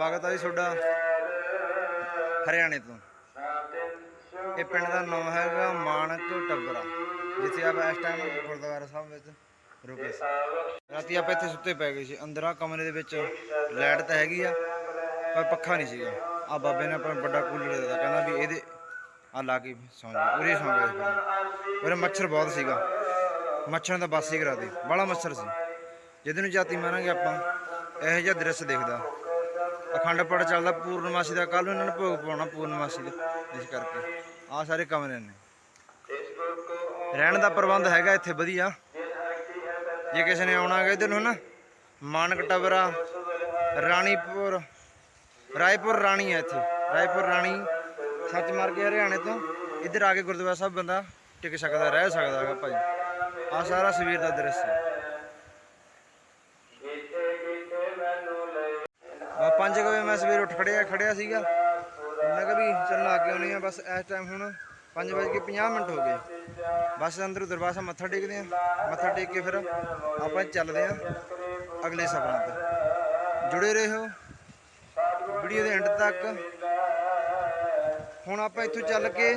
ਸਵਾਗਤ ਆ ਜੀ ਤੁਹਾਡਾ। ਹਰਿਆਣੇ ਤੋਂ। ਇਹ ਪਿੰਡ ਦਾ ਨਾਮ ਹੈਗਾ ਮਾਨਕ ਟੱਬਰਾ, ਜਿੱਥੇ ਆਪਾਂ ਇਸ ਟਾਈਮ ਗੁਰਦੁਆਰਾ ਸਾਹਿਬ ਵਿੱਚ ਰੁਕੇ ਸੀ। ਰਾਤੀ ਆਪਾਂ ਇੱਥੇ ਸੁੱਤੇ ਪੈ ਗਏ ਸੀ। ਅੰਦਰ ਆ ਕਮਰੇ ਦੇ ਵਿੱਚ ਲਾਈਟ ਤਾਂ ਹੈਗੀ ਆ, ਪਰ ਪੱਖਾ ਨਹੀਂ ਸੀਗਾ। ਆ ਬਾਬੇ ਨੇ ਆਪਣਾ ਵੱਡਾ ਕੂਲਰ ਦੇ ਦਿੱਤਾ, ਕਹਿੰਦਾ ਵੀ ਇਹਦੇ ਆ ਲਾ ਕੇ ਸੌਂ ਜਾ। ਉਰੇ ਸੌਂ ਗਏ ਉਰੇ ਮੱਛਰ ਬਹੁਤ ਸੀਗਾ। ਮੱਛਰਾਂ ਦਾ ਬਾਸੀ ਕਰਾਤੀ ਬੜਾ ਮੱਛਰ ਸੀ। ਜਿਹਦੇ ਨੂੰ ਜਾਤੀ ਮਾਰਾਂਗੇ ਆਪਾਂ, ਇਹੋ ਜਿਹਾ ਦ੍ਰਿਸ਼ ਦੇਖਦਾ। ਅਖੰਡ ਪਾਠ ਚੱਲਦਾ, ਪੂਰਨਮਾਸੀ ਦਾ ਕੱਲ ਨੂੰ ਇਹਨਾਂ ਨੇ ਭੋਗ ਪਾਉਣਾ ਪੂਰਨਮਾਸੀ ਦਾ, ਇਸ ਕਰਕੇ। ਆ ਸਾਰੇ ਕਮਰੇ ਨੇ ਰਹਿਣ ਦਾ ਪ੍ਰਬੰਧ ਹੈਗਾ ਇੱਥੇ ਵਧੀਆ। ਜੇ ਕਿਸੇ ਨੇ ਆਉਣਾ ਹੈਗਾ ਇਧਰ ਨੂੰ ਨਾ ਮਾਨਕ ਟਵਰਾ ਰਾਣੀਪੁਰ, ਰਾਏਪੁਰ ਰਾਣੀ ਹੈ ਇੱਥੇ। ਰਾਏਪੁਰ ਰਾਣੀ ਸੱਚ ਮਾਰ ਕੇ ਹਰਿਆਣੇ ਤੋਂ। ਇੱਧਰ ਆ ਕੇ ਗੁਰਦੁਆਰਾ ਸਾਹਿਬ ਬੰਦਾ ਟਿਕ ਸਕਦਾ, ਰਹਿ ਸਕਦਾ ਹੈਗਾ ਭਾਈ। ਆ ਸਾਰਾ ਸਵੇਰ ਦਾ ਦ੍ਰਿਸ਼ ਹੈ ਆ 5 ਵਜੇ ਮੈਂ ਸਵੇਰ ਉੱਠ ਖੜਿਆ ਸੀਗਾ। ਮੈਂ ਕਿਹਾ ਵੀ ਚੱਲ ਆ ਕੇ ਆਉਣੇ ਆ ਬਸ ਇਸ ਟਾਈਮ ਹੁਣ 5 ਵਜੇ ਕੇ 50 ਮਿੰਟ ਹੋ ਗਏ। ਬਸ ਅੰਦਰ ਦਰਬਾਰ ਸਾਹਿਬ ਮੱਥਾ ਟੇਕਦੇ ਆ ਮੱਥਾ ਟੇਕ ਕੇ ਫਿਰ ਆਪਾਂ ਚੱਲਦੇ ਆ ਅਗਲੇ ਸਫ਼ਰਾਂ ਤੇ। ਜੁੜੇ ਰਹੋ ਵੀਡੀਓ ਦੇ ਐਂਡ ਤੱਕ। ਹੁਣ ਆਪਾਂ ਇੱਥੋਂ ਚੱਲ ਕੇ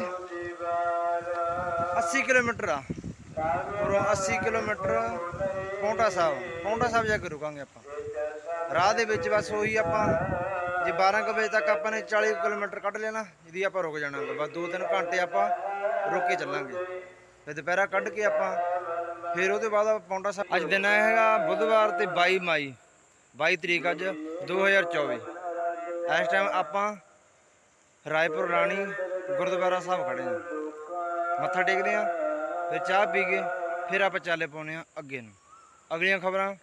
80 ਕਿਲੋਮੀਟਰ ਆ। ਉਰੋਂ 80 ਕਿਲੋਮੀਟਰ ਪੌਂਟਾ ਸਾਹਿਬ ਪੌਂਟਾ ਸਾਹਿਬ ਜਾ ਕੇ ਰੁਕਾਂਗੇ ਆਪਾਂ। ਰਾਹ ਦੇ ਵਿੱਚ ਬਸ ਉਹੀ ਆਪਾਂ ਜੇ 12 ਕੁ ਵਜੇ ਤੱਕ ਆਪਾਂ ਨੇ 40 ਕਿਲੋਮੀਟਰ ਕੱਢ ਲੈਣਾ ਜਿਹਦੀ ਆਪਾਂ ਰੁਕ ਜਾਣਾ ਬਸ 2-3 ਘੰਟੇ ਆਪਾਂ ਰੁਕ ਕੇ ਚੱਲਾਂਗੇ। ਫਿਰ ਦੁਪਹਿਰਾ ਕੱਢ ਕੇ ਆਪਾਂ, ਫਿਰ ਉਹਦੇ ਬਾਅਦ ਆਪਾਂ ਪੌਂਟਾ ਸਾਹਿਬ ਅੱਜ ਦਿਨ ਹੈਗਾ ਬੁੱਧਵਾਰ ਤੇ 22 ਮਾਈ 22 ਤਰੀਕ ਅੱਜ 2024 ਇਸ ਟਾਈਮ ਆਪਾਂ ਰਾਏਪੁਰ, ਰਾਣੀ, ਗੁਰਦੁਆਰਾ ਸਾਹਿਬ ਖੜੇ ਹਾਂ। ਮੱਥਾ ਟੇਕਦੇ ਹਾਂ, ਫਿਰ ਚਾਹ ਪੀ ਕੇ ਫਿਰ ਆਪਾਂ ਚੱਲੇ ਪਾਉਣੇ ਆ ਅੱਗੇ ਨੂੰ। ਅਗਲੀਆਂ ਖਬਰਾਂ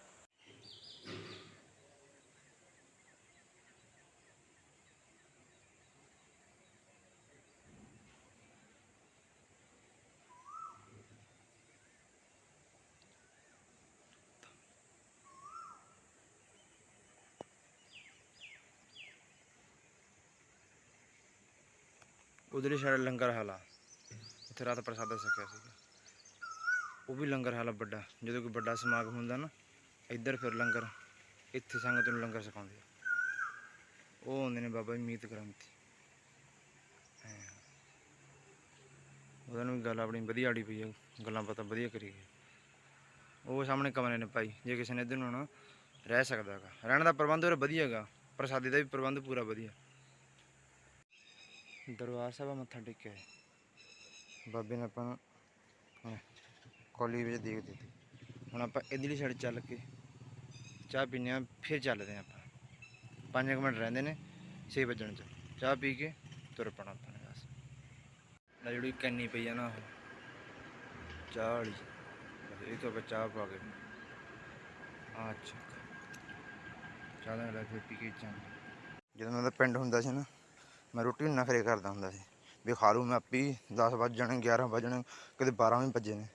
ਉਧਰਲੀ ਸਾਈਡ ਲੰਗਰ ਹਾਲਾ। ਉੱਥੇ ਰਾਤ ਪ੍ਰਸਾਦਾ ਛਕਿਆ ਸੀਗਾ ਉਹ ਵੀ ਲੰਗਰ ਹਾਲਾ ਵੱਡਾ। ਜਦੋਂ ਕੋਈ ਵੱਡਾ ਸਮਾਗਮ ਹੁੰਦਾ ਨਾ, ਇੱਧਰ ਫਿਰ ਲੰਗਰ, ਇੱਥੇ ਸੰਗਤ ਨੂੰ ਲੰਗਰ ਸਿਖਾਉਂਦੇ ਉਹ ਹੁੰਦੇ ਨੇ ਬਾਬਾ ਜੀ ਮੀਤ ਕ੍ਰਾਂਤੀ। ਉਹਨਾਂ ਨੂੰ ਵੀ ਗੱਲ ਆਪਣੀ ਵਧੀਆ ਆੜੀ ਪਈ ਹੈ ਗੱਲਾਂ ਬਾਤਾਂ ਵਧੀਆ ਕਰੀ ਗਏ ਉਹ ਸਾਹਮਣੇ ਕਮਰੇ ਨੇ ਭਾਈ, ਜੇ ਕਿਸੇ ਨੇ ਇੱਧਰ ਨੂੰ ਆਉਣਾ, ਰਹਿ ਸਕਦਾ ਹੈਗਾ। ਰਹਿਣ ਦਾ ਪ੍ਰਬੰਧ ਉਰੇ ਵਧੀਆ ਹੈਗਾ। ਪ੍ਰਸਾਦੀ ਦਾ ਵੀ ਪ੍ਰਬੰਧ ਪੂਰਾ ਵਧੀਆ। ਦਰਬਾਰ ਸਾਹਿਬ ਮੱਥਾ ਟੇਕਿਆ ਹੈ। ਬਾਬੇ ਨੇ ਆਪਾਂ ਨੂੰ ਕੋਲੀ ਵਿੱਚ ਦੇਖ ਦਿੱਤੀ। ਹੁਣ ਆਪਾਂ ਇਧਰਲੀ ਸਾਈਡ ਚੱਲ ਕੇ ਚਾਹ ਪੀਨੇ ਆ ਫਿਰ ਚੱਲਦੇ ਆ ਆਪਾਂ। 5 ਮਿੰਟ ਰਹਿੰਦੇ ਨੇ 6 ਵਜਣ ਚ ਚਾਹ ਪੀ ਕੇ ਤੁਰ ਪਣਾ ਆਪਾਂ ਨੇ ਬਸ। ਨਾ ਜਿਹੜੀ ਕੈਨੀ ਪਈ ਆ ਨਾ ਉਹ, ਚਾਹ ਵਾਲੀ ਇਹ ਤੋਂ ਆਪਾਂ ਚਾਹ ਪਾ ਕੇ ਅੱਛਾ ਚਾਹ ਦਾ ਫਿਰ ਪੀ ਕੇ ਚਾਹ ਜਦੋਂ ਮੈਂ ਪਿੰਡ ਹੁੰਦਾ ਸੀ ਨਾ ਮੈਂ ਰੋਟੀ ਨੂੰ ਨਖਰੇ ਕਰਦਾ ਹੁੰਦਾ ਸੀ। ਵੀ ਖਾ ਲੂ ਮੈਂ ਆਪੀ 10 ਵੱਜ ਜਾਣੇ 11 ਵੱਜ ਜਾਣੇ, ਕਦੇ 12 ਵੀ ਵੱਜੇ ਨੇ।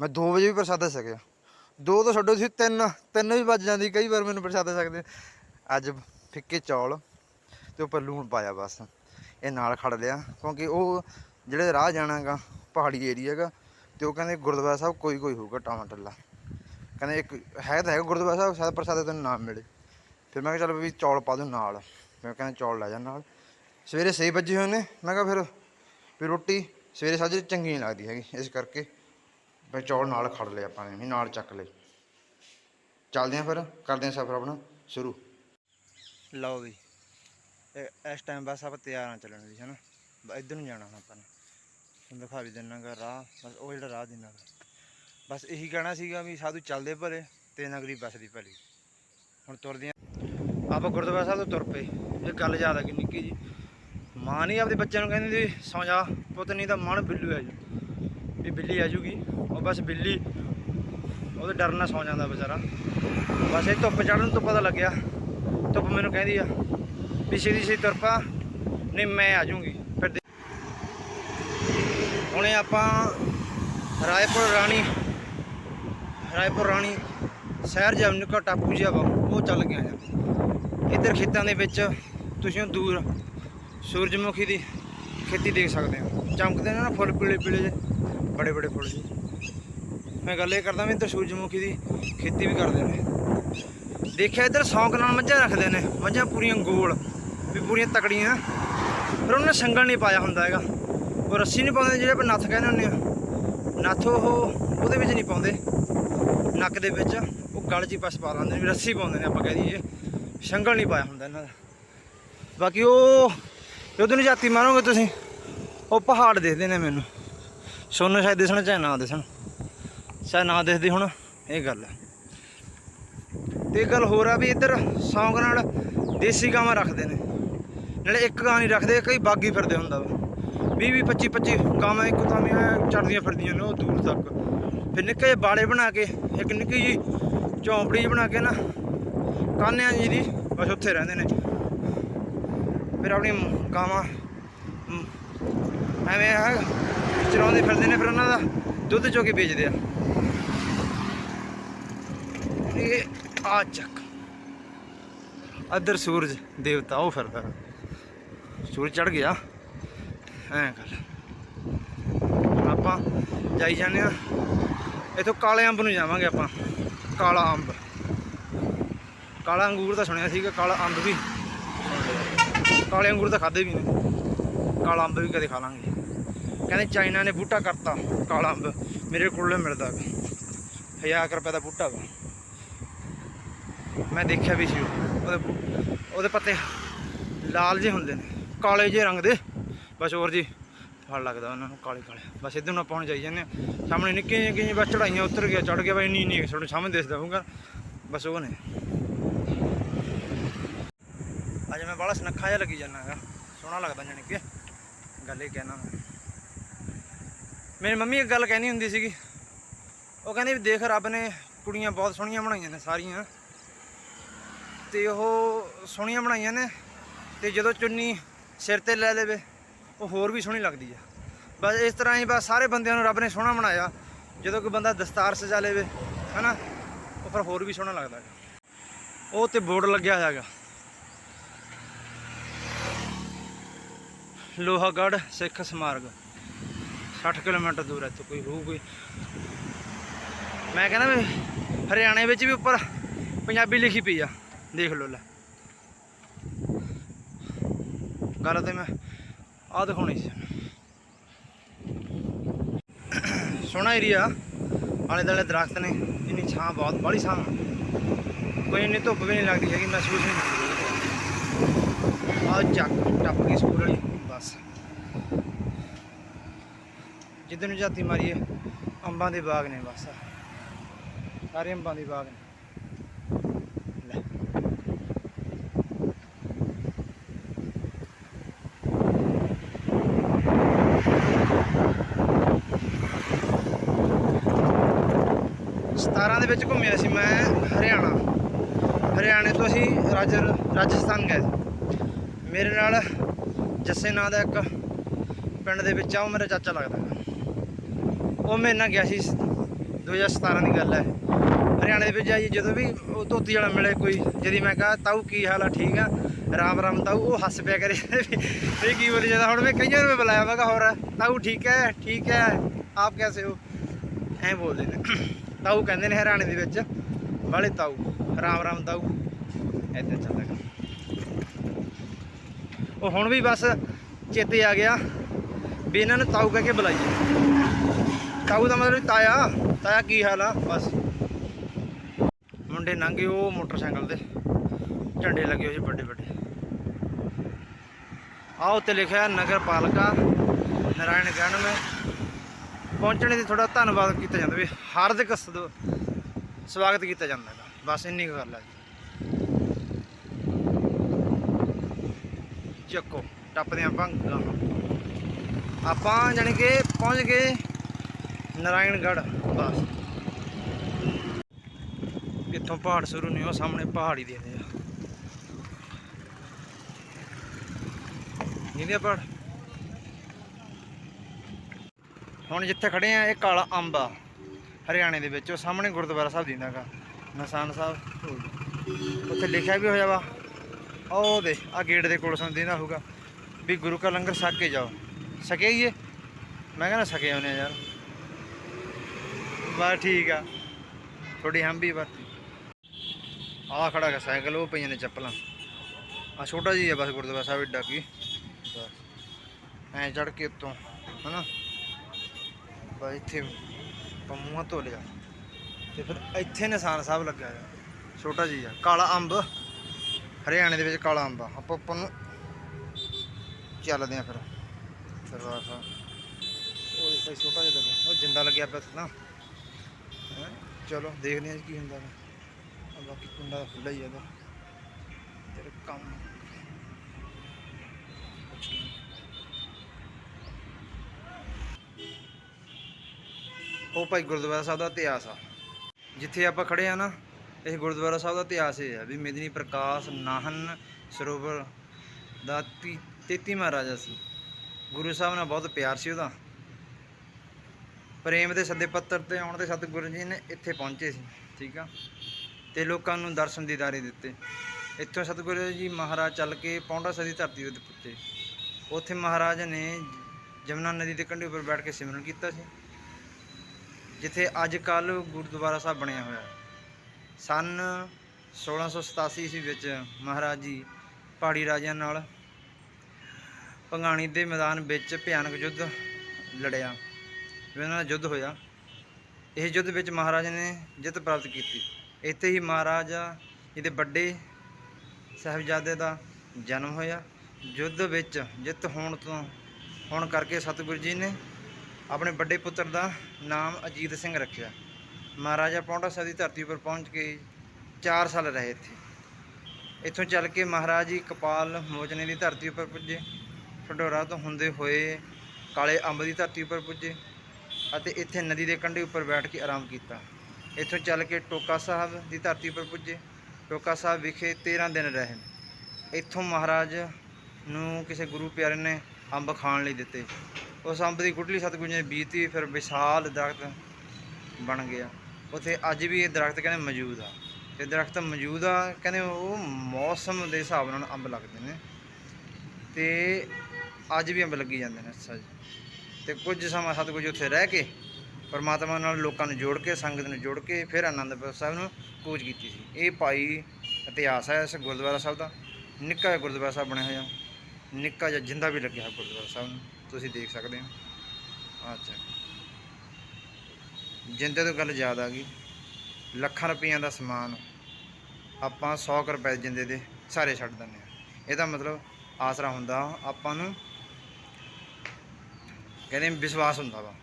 ਮੈਂ 2 ਵਜੇ ਵੀ ਪ੍ਰਸਾਦਾ ਛਕਿਆ। ਦੋ ਤੋਂ ਛੱਡੋ ਤੁਸੀਂ, ਤਿੰਨ ਤਿੰਨ ਵੀ ਵੱਜ ਜਾਂਦੀ, ਕਈ ਵਾਰ ਮੈਨੂੰ ਪ੍ਰਸਾਦਾ ਛਕਦੇ। ਅੱਜ ਫਿੱਕੇ ਚੌਲ ਤੇ ਉੱਪਰ ਲੂਣ ਪਾਇਆ ਬਸ। ਇਹ ਨਾਲ ਖੜ ਲਿਆ, ਕਿਉਂਕਿ ਉਹ ਜਿਹੜੇ ਰਾਹ ਜਾਣਾਗਾ, ਪਹਾੜੀ ਏਰੀਆ ਹੈਗਾ, ਤੇ ਉਹ ਕਹਿੰਦੇ ਗੁਰਦੁਆਰਾ ਸਾਹਿਬ ਕੋਈ ਕੋਈ ਹੋਊਗਾ, ਟਾਵਾਂ ਟੱਲਾ। ਕਹਿੰਦੇ ਇੱਕ, ਹੈ ਤਾਂ ਹੈਗਾ ਗੁਰਦੁਆਰਾ ਸਾਹਿਬ, ਸ਼ਾਇਦ ਪ੍ਰਸਾਦਾ ਤੈਨੂੰ ਨਾਮ ਮਿਲੇ। ਫਿਰ ਮੈਂ ਕਿਹਾ ਚੱਲ ਵੀ ਚੌਲ ਪਾ ਦੂੰ ਨਾਲ। ਮੈਂ ਕਹਿੰਦੇ ਚੌਲ ਲੈ ਜਾ ਨਾਲ। ਸਵੇਰੇ ਸਹੀ ਵੱਜੇ ਹੋਏ ਨੇ। ਮੈਂ ਕਿਹਾ ਫਿਰ ਵੀ ਰੋਟੀ ਸਵੇਰੇ ਸਾਜਰੇ ਚੰਗੀ ਨਹੀਂ ਲੱਗਦੀ ਹੈਗੀ, ਇਸ ਕਰਕੇ ਫਿਰ ਚੌਲ ਨਾਲ ਖੜ ਲਏ ਆਪਾਂ ਨੇ, ਵੀ ਨਾਲ ਚੱਕ ਲਏ। ਚੱਲਦੇ ਆਂ ਫਿਰ, ਕਰਦੇ ਆਂ ਸਫ਼ਰ ਆਪਣਾ, ਸ਼ੁਰੂ। ਲਓ ਵੀ ਇਸ ਟਾਈਮ ਬਸ ਆਪਾਂ ਤਿਆਰ ਆ ਚੱਲਣ ਦੀ ਹਨਾ। ਬ- ਇੱਧਰ ਨੂੰ ਜਾਣਾ ਹੁਣ ਆਪਾਂ ਨੇ। ਤੁਹਾਨੂੰ ਦਿਖਾ ਵੀ ਦਿੰਨਾਗਾ ਰਾਹ, ਬਸ ਉਹ ਜਿਹੜਾ ਰਾਹ ਦਿੰਨਾਗਾ ਬਸ ਇਹੀ ਕਹਿਣਾ ਸੀਗਾ ਵੀ ਸਾਧੂ ਚੱਲਦੇ ਭਲੇ ਤੇ ਨਗਰੀ ਬਸਦੀ ਭਲੀ। ਹੁਣ ਤੁਰਦੇ ਆਂ ਆਪਾਂ ਗੁਰਦੁਆਰਾ ਸਾਹਿਬ ਤੋਂ ਤੁਰ ਪਏ, ਇਹ ਗੱਲ ਯਾਦ ਆ ਕਿ ਨਿੱਕੀ ਜੀ ਮਾਂ ਨਹੀਂ ਆਪਦੇ ਬੱਚਿਆਂ ਨੂੰ ਕਹਿੰਦੀ ਸੀ, ਸੌਂ ਜਾ, ਪੁੱਤ ਨਹੀਂ ਤਾਂ ਮਨ ਬਿੱਲੂ ਆ ਜੂ। ਵੀ ਬਿੱਲੀ ਆ ਜੂਗੀ, ਉਹ ਬਸ ਬਿੱਲੀ, ਉਹਦੇ ਡਰ ਨਾਲ ਸੌਂ ਜਾਂਦਾ ਵਿਚਾਰਾ ਬਸ ਇਹ ਧੁੱਪ ਚੜ੍ਹਨ ਤੋਂ ਪਤਾ ਲੱਗਿਆ, ਧੁੱਪ ਮੈਨੂੰ ਕਹਿੰਦੀ ਆ, ਵੀ ਛੇਤੀ ਛੇਤੀ ਤੁਰ ਨਹੀਂ ਮੈਂ ਆ ਜੂਗੀ। ਫਿਰ ਹੁਣੇ ਆਪਾਂ ਰਾਏਪੁਰ ਰਾਣੀ ਰਾਏਪੁਰ ਰਾਣੀ ਸ਼ਹਿਰ ਜਾਂ ਟਾਪੂ ਜਿਹਾ ਵਾ, ਉਹ ਚੱਲ ਗਿਆ ਆਇਆ ਇੱਧਰ ਖੇਤਾਂ ਦੇ ਵਿੱਚ, ਤੁਸੀਂ ਉਹ ਦੂਰ ਸੂਰਜਮੁਖੀ ਦੀ ਖੇਤੀ ਦੇਖ ਸਕਦੇ ਹੋ। ਚਮਕਦੇ ਨੇ ਨਾ ਫੁੱਲ, ਪੀਲੇ ਪੀਲੇ ਜਿਹੇ, ਬੜੇ ਬੜੇ ਫੁੱਲ ਜੀ। ਮੈਂ ਗੱਲ ਇਹ ਕਰਦਾ ਵੀ ਇੱਧਰ ਸੂਰਜਮੁਖੀ ਦੀ ਖੇਤੀ ਵੀ ਕਰਦੇ ਨੇ। ਦੇਖਿਆ ਇੱਧਰ ਸੌਂਕ ਨਾਲ ਮੱਝਾਂ ਰੱਖਦੇ ਨੇ। ਮੱਝਾਂ ਪੂਰੀਆਂ ਗੋਲ, ਵੀ ਪੂਰੀਆਂ ਤਕੜੀਆਂ। ਪਰ ਉਹਨਾਂ ਨੇ ਸੰਗਲ ਨਹੀਂ ਪਾਇਆ ਹੁੰਦਾ ਹੈਗਾ। ਉਹ ਰੱਸੀ ਨਹੀਂ ਪਾਉਂਦੇ ਜਿਹੜੇ ਆਪਾਂ ਨੱਥ ਕਹਿੰਦੇ ਹੁੰਦੇ ਆ। ਨੱਥ ਉਹ ਉਹਦੇ ਵਿੱਚ ਨਹੀਂ ਪਾਉਂਦੇ। ਨੱਕ ਦੇ ਵਿੱਚ ਉਹ ਗਲ 'ਚ ਹੀ ਬਸ ਪਾ ਲੈਂਦੇ ਨੇ ਰੱਸੀ ਪਾਉਂਦੇ ਨੇ ਆਪਾਂ ਕਹਿ ਦਈਏ। ਸੰਗਲ ਨਹੀਂ ਪਾਇਆ ਹੁੰਦਾ ਇਹਨਾਂ ਦਾ। ਬਾਕੀ ਉਹ ਜਦੋਂ ਨੂੰ ਜਾਤੀ ਮਾਰੋਗੇ ਤੁਸੀਂ? ਉਹ ਪਹਾੜ ਦੇਖਦੇ ਨੇ ਮੈਨੂੰ। ਸੋਨੂੰ ਸ਼ਾਇਦ ਦਿਸਣ, ਚਾਹੇ ਨਾ ਦਿਸਣ। ਚਾਹੇ ਨਾ ਦਿਸਦੇ ਹੁਣ, ਇਹ ਗੱਲ ਹੈ। ਤੇ ਇੱਕ ਗੱਲ ਹੋਰ ਆ ਵੀ ਇੱਧਰ ਸੌਂਗ ਨਾਲ ਦੇਸੀ ਗਾਵਾਂ ਰੱਖਦੇ ਨੇ। ਨਾਲੇ ਇੱਕ ਗਾਂ ਨਹੀਂ ਰੱਖਦੇ ਕਈ ਬਾਗੀ ਫਿਰਦੇ ਹੁੰਦਾ ਵਾ। 20 20 25 25 ਗਾਵਾਂ ਇੱਕ ਤਾਂ ਚੜਦੀਆਂ ਫਿਰਦੀਆਂ ਨੇ, ਉਹ ਦੂਰ ਤੱਕ। ਫਿਰ ਨਿੱਕੇ ਜਿਹੇ ਬਾੜੇ ਬਣਾ ਕੇ, ਇੱਕ ਨਿੱਕੀ ਜੀ ਝੌਂਪੜੀ ਬਣਾ ਕੇ ਨਾ, ਕਾਨਿਆਂ ਜੀ ਦੀ, ਬਸ ਉੱਥੇ ਰਹਿੰਦੇ ਨੇ। ਫਿਰ ਆਪਣੀਆਂ ਗਾਵਾਂ ਐਵੇਂ ਆ, ਚਰਾਉਂਦੇ ਫਿਰਦੇ ਨੇ, ਫਿਰ ਉਹਨਾਂ ਦਾ ਦੁੱਧ ਚੋ ਕੇ ਵੇਚਦੇ ਆ। ਇਹ ਆ ਚੱਕ। ਅਦਰ ਸੂਰਜ ਦੇਵਤਾ, ਉਹ ਫਿਰਦਾ ਸੂਰਜ ਚੜ ਗਿਆ। ਐਂ ਕਰ। ਆਪਾਂ ਜਾਈ ਜਾਂਦੇ ਆ ਇਥੋਂ ਕਾਲੇ ਅੰਬ ਨੂੰ ਜਾਵਾਂਗੇ ਆਪਾਂ। ਕਾਲਾ ਅੰਬ। ਕਾਲਾ ਅੰਗੂਰ ਤਾਂ ਸੁਣਿਆ ਸੀਗਾ, ਕਾਲਾ ਅੰਬ ਵੀ। ਕਾਲੇ ਅੰਗੂਰ ਤਾਂ ਖਾਦੇ ਵੀ ਨੇ ਕਾਲਾ ਅੰਬ ਵੀ ਕਦੇ ਖਾ ਲਾਂਗੇ। ਕਹਿੰਦੇ ਚਾਈਨਾ ਨੇ ਬੂਟਾ ਕਰਤਾ, ਕਾਲਾ ਅੰਬ। ਮੇਰੇ ਕੋਲੋਂ ਮਿਲਦਾ। ਗਾ। ਹਜ਼ਾਰ ਰੁਪਏ ਦਾ ਬੂਟਾ ਵਾ। ਮੈਂ ਦੇਖਿਆ ਵੀ ਸੀ ਉਹਦੇ ਉਹਦੇ ਪੱਤੇ ਲਾਲ ਜਿਹੇ ਹੁੰਦੇ ਨੇ। ਕਾਲੇ ਜਿਹੇ ਰੰਗ ਦੇ। ਬਸ ਹੋਰ ਜੀ ਫਲ ਲੱਗਦਾ ਉਹਨਾਂ ਨੂੰ ਕਾਲੇ ਕਾਲੇ। ਬਸ ਇੱਧਰ ਨੂੰ ਆਪਾਂ ਹੁਣ ਜਾਈ ਜਾਂਦੇ ਹਾਂ। ਸਾਹਮਣੇ ਨਿੱਕੇ ਜਿਹੇ ਬਸ ਚੜਾਈਆਂ ਉਤਰ ਗਿਆ ਚੜ ਗਿਆ। ਬਈ ਨਹੀਂ ਨਹੀਂ ਤੁਹਾਡੇ ਸਾਹਮਣੇ ਦਿਸਦਾ ਹੋਊਗਾ। ਬਸ ਉਹ ਨੇ। ਅੱਜ ਮੈਂ ਬੜਾ ਸੁਨੱਖਾ ਜਿਹਾ ਲੱਗੀ ਜਾਂਦਾ ਹੈਗਾ। ਸੋਹਣਾ ਲੱਗਦਾ ਜਾਣੀ ਕਿ। ਗੱਲ ਇਹ ਕਹਿਣਾ ਮੈਂ। ਮੇਰੀ ਮੰਮੀ ਇੱਕ ਗੱਲ ਕਹਿੰਦੀ ਹੁੰਦੀ ਸੀਗੀ। ਉਹ ਕਹਿੰਦੀ ਵੀ ਦੇਖ ਰੱਬ ਨੇ ਕੁੜੀਆਂ ਬਹੁਤ ਸੋਹਣੀਆਂ ਬਣਾਈਆਂ ਨੇ ਸਾਰੀਆਂ। ਤੇ ਉਹ ਸੋਹਣੀਆਂ ਬਣਾਈਆਂ ਨੇ ਤੇ ਜਦੋਂ ਚੁੰਨੀ ਸਿਰ ਤੇ ਲੈ ਲਵੇ ਉਹ ਹੋਰ ਵੀ ਸੋਹਣੀ ਲੱਗਦੀ ਆ। ਬਸ ਇਸ ਤਰ੍ਹਾਂ ਹੀ ਬਸ ਸਾਰੇ ਬੰਦਿਆਂ ਨੂੰ ਰੱਬ ਨੇ ਸੋਹਣਾ ਬਣਾਇਆ। ਜਦੋਂ ਕੋਈ ਬੰਦਾ ਦਸਤਾਰ ਸਜਾ ਲਵੇ, ਹਨਾ, ਉਹ ਫਿਰ ਹੋਰ ਵੀ ਸੋਹਣਾ ਲੱਗਦਾ ਹੈਗਾ। ਉਹ ਤੇ ਬੋਰਡ ਲੱਗਿਆ ਹੋਇਆ ਲੋਹਾਗੜ੍ਹ ਸਿੱਖ ਸਮਾਰਗ। 60 ਕਿਲੋਮੀਟਰ ਦੂਰ ਹੈ ਇੱਥੋਂ, ਕੋਈ ਹੋਊ ਕੋਈ। ਮੈਂ ਕਹਿੰਦਾ ਵੀ ਹਰਿਆਣੇ ਵਿੱਚ ਵੀ ਉੱਪਰ ਪੰਜਾਬੀ ਲਿਖੀ ਪਈ ਆ, ਦੇਖ ਲਓ ਲੈ। ਗੱਲ ਤੇ ਮੈਂ ਆ ਦਿਖਾਉਣੀ ਸੀ। ਸੋਹਣਾ ਏਰੀਆ ਆਲੇ ਦੁਆਲੇ ਦਰਖਤ ਨੇ, ਇੰਨੀ ਛਾਂ ਬਹੁਤ, ਬਾਹਲੀ ਛਾਂ। ਕੋਈ ਇੰਨੀ ਧੁੱਪ ਵੀ ਨਹੀਂ ਲੱਗਦੀ ਹੈਗੀ, ਮਹਿਸੂਸ ਨਹੀਂ ਹੁੰਦੀ। ਆ ਚੱਕ, ਟੱਪ ਗਈ ਸਕੂਲ ਵਾਲੀ। ਬਸ। ਜਿੱਦਨ ਨੂੰ ਜਾਤੀ ਮਾਰੀਏ, ਅੰਬਾਂ ਦੇ ਬਾਗ ਨੇ ਬਸ। ਸਾਰੇ ਅੰਬਾਂ ਦੇ ਬਾਗ ਨੇ। ਸਤਾਰਾਂ ਦੇ ਵਿੱਚ ਘੁੰਮਿਆ ਸੀ ਮੈਂ ਹਰਿਆਣਾ। ਹਰਿਆਣੇ ਤੋਂ ਅਸੀਂ ਰਾਜ ਰਾਜਸਥਾਨ ਗਏ। ਮੇਰੇ ਨਾਲ ਜੱਸੇ ਨਾਂ ਦਾ ਇੱਕ ਪਿੰਡ ਦੇ ਵਿੱਚ ਆ, ਉਹ ਮੇਰਾ ਚਾਚਾ ਲੱਗਦਾ ਉਹ ਮੇਰੇ ਨਾਲ ਗਿਆ ਸੀ 2017 ਦੀ ਗੱਲ ਹੈ। ਹਰਿਆਣੇ ਦੇ ਵਿੱਚ ਜਾਈ ਜਦੋਂ ਵੀ ਉਹ ਧੋਤੀ ਵਾਲਾ ਮਿਲੇ ਕੋਈ ਜਦੀ ਮੈਂ ਕਹਾ, ਤਾਊ ਕੀ ਹਾਲ ਆ, ਠੀਕ ਆ? ਰਾਮ ਰਾਮ ਤਾਊ, ਉਹ ਹੱਸ ਪਿਆ ਕਰੇ। ਵੀ ਕੀ ਬੋਲੀ ਜਾਂਦਾ, ਹੁਣ ਮੈਂ ਕਈਆਂ ਨੂੰ ਵੀ ਬੁਲਾਇਆ, ਮੈਂ ਕਿਹਾ, ਹੋਰ, ਤਾਊ ਠੀਕ ਹੈ ਠੀਕ ਹੈ, ਆਪ ਕੈਸੇ ਹੋ? ਐਂ ਬੋਲਦੇ ਨੇ। ਤਾਊ ਕਹਿੰਦੇ ਨੇ ਹਰਿਆਣੇ ਦੇ ਵਿੱਚ, ਵਾਲੇ ਤਾਊ, ਰਾਮ ਰਾਮ ਤਾਊ। ਏਦਾਂ ਚੱਲਦਾ ਉਹ ਹੁਣ ਵੀ ਬਸ ਚੇਤੇ ਆ ਗਿਆ ਵੀ ਇਹਨਾਂ ਨੂੰ ਤਾਊ ਕਹਿ ਕੇ ਬੁਲਾਈਏ। ਤਾਊ ਦਾ ਮਤਲਬ ਤਾਇਆ ਤਾਇਆ ਕੀ ਹਾਲ ਆ? ਬਸ। ਮੁੰਡੇ ਲੰਘੇ ਉਹ ਮੋਟਰਸਾਈਕਲ ਤੇ। ਝੰਡੇ ਲੱਗੇ ਹੋਏ ਸੀ ਵੱਡੇ ਵੱਡੇ। ਆ ਉੱਤੇ ਲਿਖਿਆ ਨਗਰ ਪਾਲਿਕਾ ਨਾਰਾਇਣਗੜ੍ਹ ਮੈਂ ਪਹੁੰਚਣੇ ਦੀ ਥੋੜਾ ਧੰਨਵਾਦ ਕੀਤਾ ਜਾਂਦਾ ਵੀ ਹਾਰਦਿਕ ਸਦ- ਸਵਾਗਤ ਕੀਤਾ ਜਾਂਦਾ ਬਸ ਇੰਨੀ ਕੁ ਗੱਲ ਹੈ ਚੱਕੋ, ਟੱਪਦੇ ਆਪਾਂ ਗਾਹਾਂ। ਆਪਾਂ ਜਾਣੀ ਕਿ ਪਹੁੰਚ ਗਏ ਨਾਰਾਇਣਗੜ੍ਹ, ਬਸ। ਇੱਥੋਂ ਪਹਾੜ ਸ਼ੁਰੂ ਨਹੀਂ, ਉਹ ਸਾਹਮਣੇ ਪਹਾੜ ਹੀ ਦੇਖਦੇ ਆ। ਇਹਦੇ ਪਹਾੜ। ਹੁਣ ਜਿੱਥੇ ਖੜੇ ਆ, ਇਹ ਕਾਲਾ ਅੰਬ ਆ, ਹਰਿਆਣੇ ਦੇ ਵਿੱਚ। ਉਹ ਸਾਹਮਣੇ ਗੁਰਦੁਆਰਾ ਸਾਹਿਬ ਦਿੰਦਾਗਾ ਨਸਾਨ ਸਾਹਿਬ। ਉੱਥੇ ਲਿਖਿਆ ਵੀ ਹੋਇਆ ਵਾ। ਉਹ ਦੇ ਆ ਗੇਟ ਦੇ ਕੋਲ ਸਾਨੂੰ ਦਿੰਦਾ ਹੋਊਗਾ ਵੀ ਗੁਰੂ ਕਾ ਲੰਗਰ ਛਕ ਕੇ ਜਾਓ। ਸਕੇ ਹੀ ਇਹ? ਮੈਂ ਕਹਿੰਦਾ ਸਕੇ ਆਉਨੇ ਆ ਯਾਰ। ਬਸ ਠੀਕ ਆ। ਥੋੜੀ ਹੰਬੀ ਵਰਤੀ ਆ ਖੜਾ ਹੈ ਸਾਈਕਲ, ਉਹ ਪਈਆਂ ਨੇ ਚੱਪਲਾਂ। ਆ ਛੋਟਾ ਜੀ ਆ ਬਸ ਗੁਰਦੁਆਰਾ ਸਾਹਿਬ ਏਡਾ ਕੀ। ਬਸ। ਐ ਚੜ ਕੇ ਉੱਤੋਂ, ਹਨਾ? ਬਸ ਇੱਥੇ ਪੰਮੂਆ ਧੋ ਲਿਆ ਤੇ ਫਿਰ ਇੱਥੇ ਨਿਸ਼ਾਨ ਸਾਹਿਬ ਲੱਗਾ ਆ ਛੋਟਾ ਜੀ ਆ, ਕਾਲਾ ਅੰਬ। ਹਰਿਆਣੇ ਦੇ ਵਿੱਚ ਕਾਲਾ ਅੰਬ ਆ। ਆਪਾਂ ਨੂੰ ਚੱਲਦੇ ਆ ਫਿਰ। ਦਰਬਾਰ ਸਾਹਿਬ ਉਹ ਦੇਖੋ ਛੋਟਾ ਜਿਹਾ ਲੱਗਾ ਉਹ ਜਿੰਦਾ ਲੱਗਿਆ ਪਿਆ ਨਾ। ਚਲੋ, ਦੇਖਦੇ ਹਾਂ ਕੀ ਹੁੰਦਾ ਵਾ। ਬਾਕੀ ਕੁੰਡਾ ਤਾਂ ਖੁੱਲ੍ਹਾ ਹੀ ਹੈ ਇਹਦਾ। ਤੇਰੇ ਕੰਮ। ਉਹ ਭਾਈ ਗੁਰਦੁਆਰਾ ਸਾਹਿਬ ਦਾ ਇਤਿਹਾਸ ਆ। ਜਿੱਥੇ ਆਪਾਂ ਖੜੇ ਆ ਨਾ ਇਹ ਗੁਰਦੁਆਰਾ ਸਾਹਿਬ ਦਾ ਇਤਿਹਾਸ ਇਹ ਹੈ ਵੀ ਮੇਦਨੀ ਪ੍ਰਕਾਸ਼ ਨਾਹਨ ਸਰੋਵਰ ਦਾ 33ਵਾਂ ਰਾਜਾ ਸੀ। ਗੁਰੂ ਸਾਹਿਬ ਨਾਲ ਬਹੁਤ ਪਿਆਰ ਸੀ ਉਹਦਾ। ਪ੍ਰੇਮ ਦੇ ਸੱਦੇ ਪੱਤਰ ਤੇ ਆਉਣ ਤੇ ਸਤਿਗੁਰੂ ਜੀ ਨੇ ਇੱਥੇ ਪਹੁੰਚੇ ਸੀ, ਠੀਕ ਆ? ਤੇ ਲੋਕਾਂ ਨੂੰ ਦਰਸ਼ਨ ਦੀਦਾਰੇ ਦਿੱਤੇ। ਇੱਥੋਂ ਸਤਿਗੁਰੂ ਜੀ ਮਹਾਰਾਜ ਚੱਲ ਕੇ ਪੌਂਡਾ ਸਦੀ ਧਰਤੀ ਉੱਤੇ ਪੁੱਜੇ। ਉੱਥੇ ਮਹਾਰਾਜ ਨੇ ਜਮਨਾ ਨਦੀ ਦੇ ਕੰਢੇ ਉੱਪਰ ਬੈਠ ਕੇ ਸਿਮਰਨ ਕੀਤਾ ਸੀ। ਜਿੱਥੇ ਅੱਜ ਕੱਲ ਗੁਰਦੁਆਰਾ ਸਾਹਿਬ ਬਣਿਆ ਹੋਇਆ ਹੈ। ਸਨ 1687 ਈਸਵੀ ਵਿੱਚ ਮਹਾਰਾਜ ਜੀ ਪਹਾੜੀ ਰਾਜਿਆਂ ਨਾਲ ਭੰਗਾਣੀ ਦੇ ਮੈਦਾਨ ਵਿੱਚ ਭਿਆਨਕ ਯੁੱਧ ਲੜਿਆ। ਵੀ ਉਹਨਾਂ ਨਾਲ ਯੁੱਧ ਹੋਇਆ, ਇਹ ਯੁੱਧ ਵਿੱਚ ਮਹਾਰਾਜ ਨੇ ਜਿੱਤ ਪ੍ਰਾਪਤ ਕੀਤੀ। ਇੱਥੇ ਹੀ ਮਹਾਰਾਜਾ ਇਹਦੇ ਵੱਡੇ ਸਾਹਿਬਜ਼ਾਦੇ ਦਾ ਜਨਮ ਹੋਇਆ। ਯੁੱਧ ਵਿੱਚ ਜਿੱਤ ਹੋਣ ਤੋਂ, ਹੋਣ ਕਰਕੇ ਸਤਿਗੁਰੂ ਜੀ ਨੇ ਆਪਣੇ ਵੱਡੇ ਪੁੱਤਰ ਦਾ ਨਾਮ ਅਜੀਤ ਸਿੰਘ ਰੱਖਿਆ। ਮਹਾਰਾਜਾ ਪੌਂਡਾ ਸਾਹਿਬ ਦੀ ਧਰਤੀ ਉੱਪਰ ਪਹੁੰਚ ਕੇ 4 ਸਾਲ ਰਹੇ ਇੱਥੇ। ਇੱਥੋਂ ਚੱਲ ਕੇ ਮਹਾਰਾਜ ਜੀ ਕਪਾਲ ਮੋਚਨੇ ਦੀ ਧਰਤੀ ਉੱਪਰ ਪੁੱਜੇ। ਫਡੋਰਾ ਤੋਂ ਹੁੰਦੇ ਹੋਏ ਕਾਲੇ ਅੰਬ ਦੀ ਧਰਤੀ ਉੱਪਰ ਪੁੱਜੇ ਅਤੇ ਇੱਥੇ ਨਦੀ ਦੇ ਕੰਢੇ ਉੱਪਰ ਬੈਠ ਕੇ ਆਰਾਮ ਕੀਤਾ। ਇੱਥੋਂ ਚੱਲ ਕੇ ਟੋਕਾ ਸਾਹਿਬ ਦੀ ਧਰਤੀ ਉੱਪਰ ਪੁੱਜੇ। ਟੋਕਾ ਸਾਹਿਬ ਵਿਖੇ 13 ਦਿਨ ਰਹੇ ਇੱਥੋਂ ਮਹਾਰਾਜ ਨੂੰ ਕਿਸੇ ਗੁਰੂ ਪਿਆਰੇ ਨੇ ਅੰਬ ਖਾਣ ਲਈ ਦਿੱਤੇ। ਉਸ ਅੰਬ ਦੀ ਗੁਟਲੀ ਸਤਿਗੁਰੂ ਨੇ ਬੀਤੀ, ਫਿਰ ਵਿਸ਼ਾਲ ਦਰਖਤ ਬਣ ਗਿਆ। ਉੱਥੇ ਅੱਜ ਵੀ ਇਹ ਦਰਖਤ ਕਹਿੰਦੇ ਮੌਜੂਦ ਆ। ਤੇ ਦਰਖਤ ਮੌਜੂਦ ਆ, ਕਹਿੰਦੇ ਉਹ ਮੌਸਮ ਦੇ ਹਿਸਾਬ ਨਾਲ ਅੰਬ ਲੱਗਦੇ ਨੇ। ਤੇ ਅੱਜ ਵੀ ਅੰਬ ਲੱਗੀ ਜਾਂਦੇ ਨੇ, ਅੱਛਾ ਤੇ ਕੁਝ ਸਮਾਂ ਸਤਿਗੁਰੂ ਕੁਝ ਉੱਥੇ ਰਹਿ ਕੇ ਪਰਮਾਤਮਾ ਨਾਲ ਲੋਕਾਂ ਨੂੰ ਜੋੜ ਕੇ, ਸੰਗਤ ਨੂੰ ਜੋੜ ਕੇ ਫਿਰ ਆਨੰਦਪੁਰ ਸਾਹਿਬ ਨੂੰ ਕੂਚ ਕੀਤੀ ਸੀ। ਇਹ ਭਾਈ ਇਤਿਹਾਸ ਹੈ ਇਸ ਗੁਰਦੁਆਰਾ ਸਾਹਿਬ ਦਾ। ਨਿੱਕਾ ਜਿਹਾ ਗੁਰਦੁਆਰਾ ਸਾਹਿਬ ਬਣਿਆ ਹੋਇਆ। ਨਿੱਕਾ ਜਿਹਾ ਜਿੰਦਾ ਵੀ ਲੱਗਿਆ ਗੁਰਦੁਆਰਾ ਸਾਹਿਬ ਨੂੰ। ਤੁਸੀਂ ਦੇਖ ਸਕਦੇ ਹੋ। ਅੱਛਾ। ਜਿੰਦੇ ਤੋਂ ਗੱਲ ਯਾਦ ਆ ਗਈ, ਲੱਖਾਂ ਰੁਪਈਆਂ ਦਾ ਸਮਾਨ ਆਪਾਂ 100 ਕੁ ਰੁਪਏ ਜਿੰਦੇ ਦੇ ਸਾਰੇ ਛੱਡ ਦਿੰਦੇ ਆ। ਇਹਦਾ ਮਤਲਬ ਆਸਰਾ ਹੁੰਦਾ, ਆਪਾਂ ਨੂੰ ਕਹਿੰਦੇ ਵਿਸ਼ਵਾਸ ਹੁੰਦਾ ਵਾ।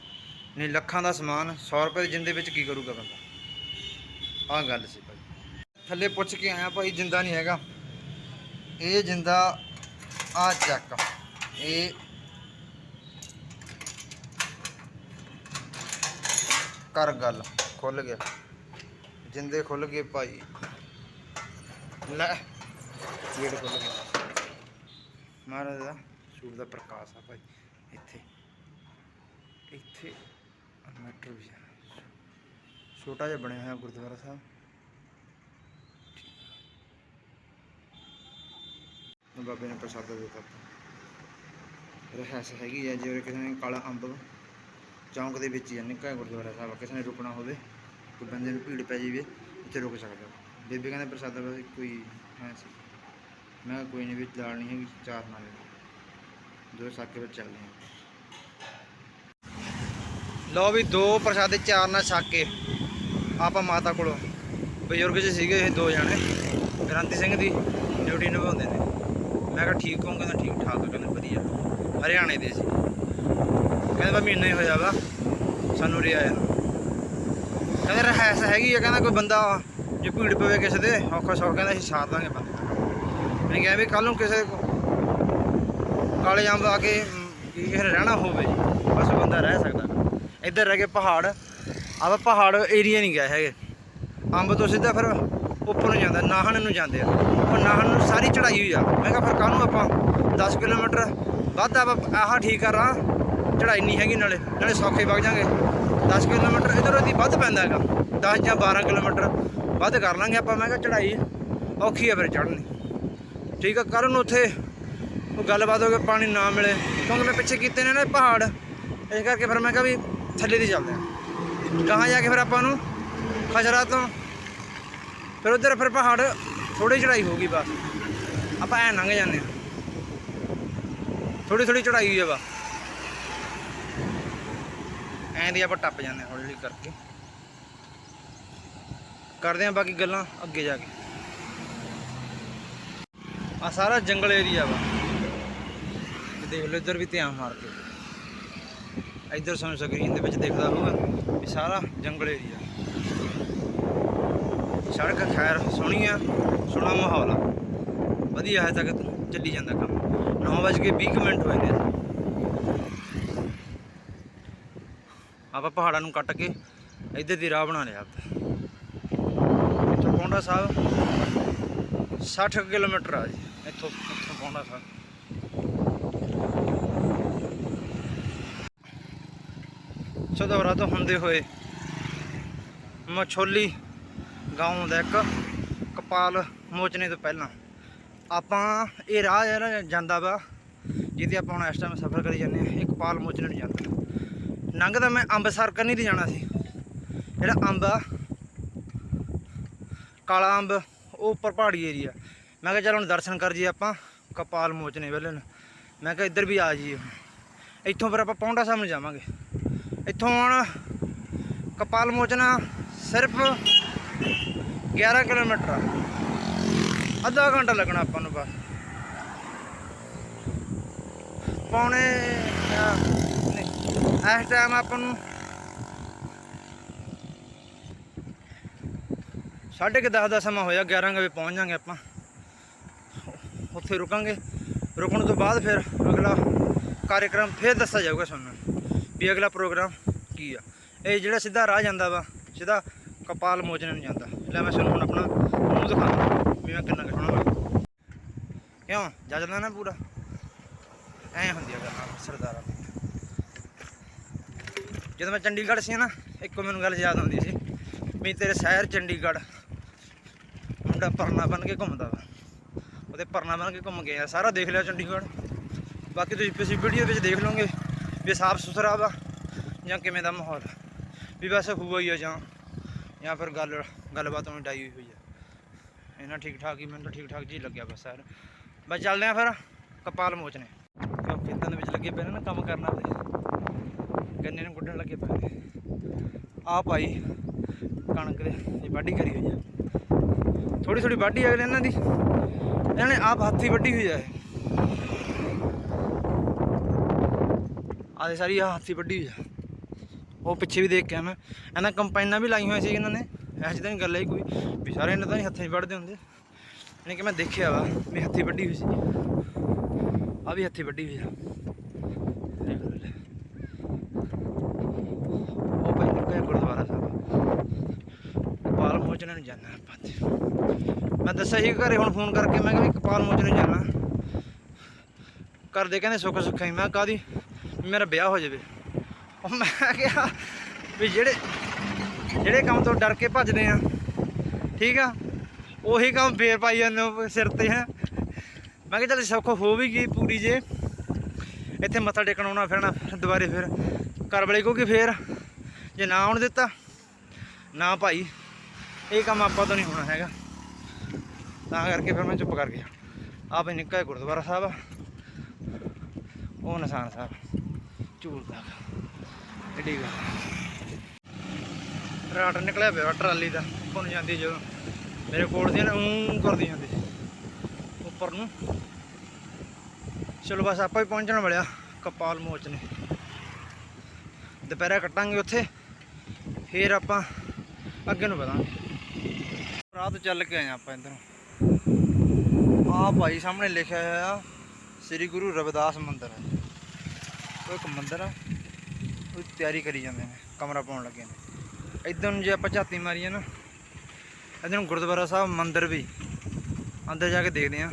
ਨਹੀਂ, ਲੱਖਾਂ ਦਾ ਸਮਾਨ 100 ਰੁਪਏ ਦੇ ਜਿੰਦੇ ਵਿੱਚ ਕੀ ਕਰੂਗਾ ਬੰਦਾ? ਆਹ ਗੱਲ ਸੀ ਭਾਈ। ਥੱਲੇ ਪੁੱਛ ਕੇ ਆਇਆ ਭਾਈ, ਜਿੰਦਾ ਨਹੀਂ ਹੈਗਾ। ਇਹ ਜਿੰਦਾ ਆ। ਚੱਕ ਇਹ ਕਰ ਗੱਲ, ਖੁੱਲ ਗਿਆ। ਜਿੰਦੇ ਖੁੱਲ ਗਏ ਭਾਈ। ਲੈ। ਗੇਟ ਖੁੱਲ ਗਿਆ। ਮਹਾਰਾਜ ਦਾ ਸੂਰ ਦਾ ਪ੍ਰਕਾਸ਼ ਆ ਭਾਈ। ਇੱਥੇ। ਇੱਥੇ। ਮੈਟਰ ਵੀ ਛੋਟਾ ਜਿਹਾ ਬਣਿਆ ਹੋਇਆ ਗੁਰਦੁਆਰਾ ਸਾਹਿਬ। ਬਾਬੇ ਨੇ ਪ੍ਰਸਾਦ ਦੇ ਦਿੱਤਾ। ਰਹਿਸ ਹੈਗੀ ਹੈ ਜੇ ਕਿਸੇ ਨੇ ਕਾਲਾ ਅੰਬ ਚੌਂਕ ਦੇ ਵਿੱਚ ਹੀ ਆ, ਨਿੱਕਾ ਗੁਰਦੁਆਰਾ ਸਾਹਿਬ ਕਿਸੇ ਨੇ ਰੁਕਣਾ ਹੋਵੇ, ਕੋਈ ਬੰਦੇ ਨੂੰ ਭੀੜ ਪੈ ਜਾਵੇ ਉੱਥੇ ਰੁਕ ਸਕਦਾ। ਬੇਬੇ ਕਹਿੰਦੇ, ਪ੍ਰਸਾਦਾ ਵੈਸੇ ਕੋਈ ਹੈ ਸੀ। ਮੈਂ ਕਿਹਾ, ਕੋਈ ਨਹੀਂ, ਵਿੱਚ ਦਾਲ ਨਹੀਂ ਹੈਗੀ ਚਾਰ ਨਾਲ ਦੋ ਸਾਕੇ ਵਿੱਚ ਚੱਲਦੇ ਹਾਂ। ਲਓ ਵੀ, ਦੋ ਪ੍ਰਸਾਦੇ, ਚਾਰ ਨਾਲ ਸਾਕੇ। ਆਪਾਂ ਮਾਤਾ ਕੋਲੋਂ। ਬਜ਼ੁਰਗ ਜੀ ਸੀਗੇ ਇਹ ਦੋ ਜਣੇ। ਗ੍ਰੰਥੀ ਸਿੰਘ ਦੀ ਡਿਊਟੀ ਨਿਭਾਉਂਦੇ ਨੇ। ਮੈਂ ਕਿਹਾ, ਠੀਕ ਹੋਊਗਾ ਤਾਂ ਠੀਕ ਠਾਕ ਕਹਿੰਦੇ, ਵਧੀਆ। ਹਰਿਆਣੇ ਦੇ ਸੀ। ਕਹਿੰਦਾ ਮਹੀਨਾ ਹੀ ਹੋਇਆ ਵਾ, ਸਾਨੂੰ ਰਿਆ ਨੂੰ ਕਹਿੰਦਾ ਰਹਿਸ ਹੈਗੀ ਆ, ਕਹਿੰਦਾ ਕੋਈ ਬੰਦਾ ਜੇ ਭੀੜ ਪਵੇ ਕਿਸੇ ਦੇ, ਔਖਾ ਸੌਖਾ, ਕਹਿੰਦਾ ਅਸੀਂ ਸਾਰ ਦਾਂਗੇ ਬੰਦੇ। ਮੈਂ ਕਿਹਾ ਵੀ ਕੱਲ ਨੂੰ ਕਿਸੇ ਕਾਲੇ ਅੰਬ ਆ ਕੇ ਕਿਸੇ ਰਹਿਣਾ ਹੋਵੇ, ਬਸ ਬੰਦਾ ਰਹਿ ਸਕਦਾ। ਇੱਧਰ ਰਹਿ ਕੇ ਪਹਾੜ, ਆਪਾਂ ਪਹਾੜ ਏਰੀਆ ਨਹੀਂ ਗਏ ਹੈਗੇ। ਅੰਬ ਤੋਂ ਸਿੱਧਾ ਫਿਰ ਉੱਪਰ ਨੂੰ ਜਾਂਦਾ, ਨਾਹਣ ਨੂੰ ਜਾਂਦੇ ਆ। ਉਹ ਨਾਹਣ ਨੂੰ ਸਾਰੀ ਚੜਾਈ ਹੋਈ ਆ। ਮੈਂ ਕਿਹਾ ਫਿਰ ਕਾਹਨੂੰ ਆਪਾਂ 10 ਕਿਲੋਮੀਟਰ ਵੱਧ ਆਪਾਂ ਆਹ ਠੀਕ ਕਰਾਂ ਚੜਾਈ ਨਹੀਂ ਹੈਗੀ ਨਾਲੇ ਨਾਲੇ ਸੌਖੇ ਵਗ ਜਾਾਂਗੇ। 10 ਕਿਲੋਮੀਟਰ ਇਧਰੋਂ ਦੀ ਵੱਧ ਪੈਂਦਾ ਹੈਗਾ। 10 ਜਾਂ 12 ਕਿਲੋਮੀਟਰ ਵੱਧ ਕਰ ਲਾਂਗੇ ਆਪਾਂ। ਮੈਂ ਕਿਹਾ ਚੜਾਈ ਔਖੀ ਹੈ ਫਿਰ ਚੜ੍ਹਨੀ। ਠੀਕ ਆ, ਕਰਨ ਉੱਥੇ ਉਹ ਗੱਲਬਾਤ ਹੋ ਕੇ ਪਾਣੀ ਨਾ ਮਿਲੇ। ਕਿਉਂਕਿ ਮੈਂ ਪਿੱਛੇ ਕੀਤੇ ਨੇ ਨਾ ਪਹਾੜ, ਇਸ ਕਰਕੇ ਫਿਰ ਮੈਂ ਕਿਹਾ ਵੀ ਥੱਲੇ ਦੀ ਚੱਲਦੇ ਆ ਕਹਾਂ ਜਾ ਕੇ ਫਿਰ ਆਪਾਂ ਨੂੰ ਖਜਰਾ ਤੋਂ ਫਿਰ ਉਧਰ ਫਿਰ ਪਹਾੜ ਥੋੜੀ ਚੜਾਈ ਹੋਊਗੀ ਬਸ। ਆਪਾਂ ਐ ਲੰਘ ਜਾਂਦੇ ਆ ਥੋੜੀ ਥੋੜੀ ਚੜਾਈ ਹੋਈ ਆ ਵਾ ਐਂ ਦੀ ਆਪਾਂ ਟੱਪ ਜਾਂਦੇ ਆ ਹੌਲੀ ਹੌਲੀ ਕਰਕੇ। ਕਰਦੇ ਆ ਬਾਕੀ ਗੱਲਾਂ ਅੱਗੇ ਜਾ ਕੇ। ਆ ਸਾਰਾ ਜੰਗਲ ਏਰੀਆ ਵਾ। ਦੇਖ ਲਓ, ਇੱਧਰ ਵੀ ਧਿਆਨ ਮਾਰ ਕੇ ਇੱਧਰ ਸਾਨੂੰ ਸਕਰੀਨ ਦੇ ਵਿੱਚ ਦੇਖਦਾ ਹੋਊਗਾ ਵੀ ਸਾਰਾ ਜੰਗਲ ਏਰੀਆ ਸੜਕ ਖੈਰ ਸੋਹਣੀ ਆ, ਸੋਹਣਾ ਮਾਹੌਲ ਆ। ਵਧੀਆ ਹੈ ਤੱਕ ਚੱਲੀ ਜਾਂਦਾ ਕੰਮ। 9:20 ਮਿੰਟ ਹੋਏ ਨੇ। ਆਪਾਂ ਪਹਾੜਾਂ ਨੂੰ ਕੱਟ ਕੇ ਇੱਧਰ ਦੀ ਰਾਹ ਬਣਾ ਲਿਆ ਆਪਦਾ। ਇੱਥੋਂ ਪੌਂਡਾ ਸਾਹਿਬ 60 ਕਿਲੋਮੀਟਰ ਆ ਜੀ। ਇੱਥੋਂ ਇੱਥੋਂ ਪੌਂਡਾ ਸਾਹਿਬ। ਸਦੌਰਾ ਤੋਂ ਹੁੰਦੇ ਹੋਏ ਮਛੋਲੀ ਗਾਉਂ ਦਾ ਇੱਕ ਕਪਾਲ ਮੋਚਨੇ ਤੋਂ ਪਹਿਲਾਂ ਆਪਾਂ ਇਹ ਰਾਹ ਜਿਹੜਾ ਜਾਂਦਾ ਵਾ, ਜਿਹਦੇ ਆਪਾਂ ਹੁਣ ਇਸ ਟਾਈਮ ਸਫ਼ਰ ਕਰੀ ਜਾਂਦੇ ਆ ਇਹ ਕਪਾਲ ਮੋਚਨੇ ਨੂੰ ਜਾਂਦਾ ਲੰਘਦਾ ਮੈਂ ਅੰਬ ਅੰਬਸਰ ਕਰਨੀ ਤੇ ਜਾਣਾ ਸੀ। ਜਿਹੜਾ ਅੰਬ ਆ, ਕਾਲਾ ਅੰਬ, ਉਹ ਉੱਪਰ ਪਹਾੜੀ ਏਰੀਆ ਮੈਂ ਕਿਹਾ ਚੱਲ ਹੁਣ ਦਰਸ਼ਨ ਕਰ ਜੀ ਆਪਾਂ, ਕਪਾਲ ਮੋਚਨੇ ਵੇਲੇ ਨੂੰ। ਮੈਂ ਕਿਹਾ ਇੱਧਰ ਵੀ ਆ ਜੀ ਇੱਥੋਂ ਫਿਰ ਆਪਾਂ ਪੌਂਡਾ ਸਾਹਿਬ ਨੂੰ ਜਾਵਾਂਗੇ। ਇੱਥੋਂ ਹੁਣ ਕਪਾਲ ਮੋਚਨਾ ਸਿਰਫ 11 ਕਿਲੋਮੀਟਰ ਆ। ਅੱਧਾ ਘੰਟਾ ਲੱਗਣਾ ਆਪਾਂ ਨੂੰ ਬਸ। ਪੌਣੇ ਇਸ ਟਾਈਮ ਆਪਾਂ ਨੂੰ ਸਾਢੇ ਕੁ ਦਸ ਦਾ ਸਮਾਂ ਹੋਇਆ 11 ਵਜੇ ਪਹੁੰਚ ਜਾਾਂਗੇ ਆਪਾਂ ਉੱਥੇ ਰੁਕਾਂਗੇ ਰੁਕਣ ਤੋਂ ਬਾਅਦ ਫਿਰ ਅਗਲਾ ਕਾਰਜਕ੍ਰਮ ਫਿਰ ਦੱਸਿਆ ਜਾਊਗਾ ਸਾਨੂੰ ਵੀ ਅਗਲਾ ਪ੍ਰੋਗਰਾਮ ਕੀ ਆ ਇਹ ਜਿਹੜਾ ਸਿੱਧਾ ਰਾਹ ਜਾਂਦਾ ਵਾ ਸਿੱਧਾ ਕਪਾਲ ਮੋਚਨ ਨੂੰ ਜਾਂਦਾ ਲੈ ਮੈਂ ਤੁਹਾਨੂੰ ਹੁਣ ਆਪਣਾ ਮੂੰਹ ਦਿਖਾਉਂਦਾ ਵੀ ਮੈਂ ਕਿੰਨਾ ਕੁ ਸੋਹਣਾ ਲੱਗਦਾ ਕਿਉਂ ਜੱਜਦਾ ਨਾ ਪੂਰਾ ਐ ਹੁੰਦੀ ਆ ਗੱਲ ਸਰਦਾਰਾਂ ਜਦੋਂ ਮੈਂ ਚੰਡੀਗੜ੍ਹ ਸੀ ਨਾ, ਇੱਕੋ ਮੈਨੂੰ ਗੱਲ ਯਾਦ ਆਉਂਦੀ ਸੀ ਵੀ ਤੇਰੇ ਸ਼ਹਿਰ ਚੰਡੀਗੜ੍ਹ ਮੁੰਡਾ ਪਰਨਾ ਬਣ ਕੇ ਘੁੰਮਦਾ ਵਾ। ਉਹਦੇ ਪਰਨਾ ਬਣ ਕੇ ਘੁੰਮ ਗਿਆ ਸਾਰਾ ਦੇਖ ਲਿਆ ਚੰਡੀਗੜ੍ਹ। ਬਾਕੀ ਤੁਸੀਂ ਪਿਛਲੀ ਵੀਡੀਓ ਵਿੱਚ ਦੇਖ ਲਓਗੇ ਵੀ ਸਾਫ਼ ਸੁਥਰਾ ਵਾ ਜਾਂ ਕਿਵੇਂ ਦਾ ਮਾਹੌਲ। ਵੀ ਬਸ ਹੁਆ ਹੀ ਆ ਜਾਂ ਜਾਂ ਫਿਰ ਗੱਲ, ਗੱਲਬਾਤ ਉਹਨੇ ਡਾਈ ਹੋਈ ਹੋਈ ਆ ਇਹਨਾਂ ਠੀਕ ਠਾਕ ਹੀ, ਮੈਨੂੰ ਤਾਂ ਠੀਕ ਠਾਕ ਜੀ ਲੱਗਿਆ ਬਸ ਸਰ। ਬਸ ਚੱਲਦੇ ਆ ਫਿਰ, ਕਪਾਲ ਮੋਚਨੇ ਕਿਉਂ ਖੇਤਾਂ ਦੇ ਵਿੱਚ ਲੱਗੇ ਪਏ ਨਾ ਕੰਮ ਕਰਨਾ। ਤੇ ਗੰਨੇ ਨੂੰ ਗੁੱਡਣ ਲੱਗੇ ਪਏ ਨੇ। ਆ ਭਾਈ ਕਣਕ ਦੇ, ਇਹ ਵਾਢੀ ਕਰੀ ਹੋਈ ਆ। ਥੋੜੀ ਥੋੜੀ ਵਾਢੀ ਅਗਲੇ ਇਹਨਾਂ ਦੀ। ਇਹਨਾਂ ਨੇ ਆਪ ਹੱਥੀ ਵੱਢੀ ਹੋਈ ਆ ਆਦੇ ਸਾਰੀ ਆਹ ਹੱਥੀ ਵੱਢੀ ਹੋਈ ਆ। ਉਹ ਪਿੱਛੇ ਵੀ ਦੇਖ ਕੇ ਆ ਮੈਂ। ਇਹਨਾਂ ਕੰਪਾਈਨਾਂ ਵੀ ਲਾਈਆਂ ਹੋਈਆਂ ਸੀ ਇਹਨਾਂ ਨੇ। ਐਸੀ ਤਾਂ ਨਹੀਂ ਗੱਲ ਹੈ ਕੋਈ, ਵੀ ਸਾਰੇ ਇਹਨਾਂ ਤਾਂ ਨਹੀਂ ਹੱਥਾਂ 'ਚ ਵੱਢਦੇ ਹੁੰਦੇ। ਯਾਨੀ ਕਿ ਮੈਂ ਦੇਖਿਆ ਵਾ ਵੀ ਹੱਥੀ ਵੱਢੀ ਹੋਈ ਸੀ। ਆ ਵੀ ਹੱਥੀ ਵੱਢੀ ਹੋਈ ਆ। ਉਹ ਭਾਈ ਨਿੱਕਾ ਗੁਰਦੁਆਰਾ ਸਾਹਿਬ ਪਾਲ ਮੋਚਨੇ ਨੂੰ ਜਾਣਾ ਆਪਾਂ ਮੈਂ ਦੱਸਿਆ ਸੀ ਘਰੇ ਹੁਣ ਫੋਨ ਕਰਕੇ, ਮੈਂ ਕਿਹਾ ਵੀ ਕਪਾਲ ਮੋਚਨੇ ਨੂੰ ਜਾਣਾ। ਕਰਦੇ ਕਹਿੰਦੇ ਸੁੱਖ ਸੁੱਖਾਈ ਮੈਂ ਕਾਦੀ ਮੇਰਾ ਵਿਆਹ ਹੋ ਜਾਵੇ। ਉਹ ਮੈਂ ਕਿਹਾ ਵੀ ਜਿਹੜੇ ਜਿਹੜੇ ਕੰਮ ਤੋਂ ਡਰ ਕੇ ਭੱਜਦੇ ਆ, ਠੀਕ ਆ? ਉਹੀ ਕੰਮ ਫੇਰ ਪਾਈ ਜਾਂਦੇ ਸਿਰ ਤੇ। ਹੈ ਮੈਂ ਕਿਹਾ ਚੱਲ ਸੁੱਖ ਹੋ ਵੀ ਗਈ ਪੂਰੀ ਜੇ। ਇੱਥੇ ਮੱਥਾ ਟੇਕਣ ਆਉਣਾ, ਫਿਰਨਾ ਫਿਰ ਦੁਬਾਰੇ ਫਿਰ ਘਰ ਵਾਲੇ ਕੋ ਕਿ ਫੇਰ ਜੇ ਨਾ ਆਉਣ ਦਿੱਤਾ, ਨਾ ਭਾਈ, ਇਹ ਕੰਮ ਆਪਾਂ ਤੋਂ ਨਹੀਂ ਹੋਣਾ ਹੈਗਾ। ਤਾਂ ਕਰਕੇ ਫਿਰ ਮੈਂ ਚੁੱਪ ਕਰ ਗਿਆ ਆਪ ਹੀ ਨਿੱਕਾ ਗੁਰਦੁਆਰਾ ਸਾਹਿਬ ਆ। ਉਹ ਨਿਸ਼ਾਨ ਸਾਹਿਬ, ਝੂਲ ਦਾ ਐਡੀ ਗੱਲ। ਰਾਟ ਨਿਕਲਿਆ ਪਿਆ ਟਰਾਲੀ ਦਾ ਪੁੰਨ ਜਾਂਦੀ ਜਦੋਂ। ਮੇਰੇ ਕੋਲ ਦੀ ਨਾ ਉਂ ਕਰਦੀ ਜਾਂਦੀ ਉੱਪਰ ਨੂੰ। ਚਲੋ ਬਸ ਆਪਾਂ ਵੀ ਪਹੁੰਚਣ ਵਾਲਿਆ ਕਪਾਲ ਮੋਚ ਨੇ। ਦੁਪਹਿਰਾ ਕੱਟਾਂਗੇ ਉੱਥੇ, ਫੇਰ ਆਪਾਂ ਅੱਗੇ ਨੂੰ ਵਧਾਂਗੇ। ਰਾਤ ਚੱਲ ਕੇ ਆਏ ਆਪਾਂ ਇੱਧਰੋਂ। ਆ ਭਾਈ ਸਾਹਮਣੇ ਲਿਖਿਆ ਹੋਇਆ, ਸ੍ਰੀ ਗੁਰੂ ਰਵਿਦਾਸ ਮੰਦਿਰ। ਹੈ ਉਹ ਇੱਕ ਮੰਦਿਰ ਆ, ਉਹ ਤਿਆਰੀ ਕਰੀ ਜਾਂਦੇ ਨੇ, ਕਮਰਾ ਪਾਉਣ ਲੱਗੇ ਨੇ। ਇੱਧਰ ਨੂੰ ਜੇ ਆਪਾਂ ਝਾਤੀ ਮਾਰੀਏ ਨਾ, ਇੱਧਰ ਨੂੰ ਗੁਰਦੁਆਰਾ ਸਾਹਿਬ ਮੰਦਿਰ ਵੀ, ਅੰਦਰ ਜਾ ਕੇ ਦੇਖਦੇ ਆਂ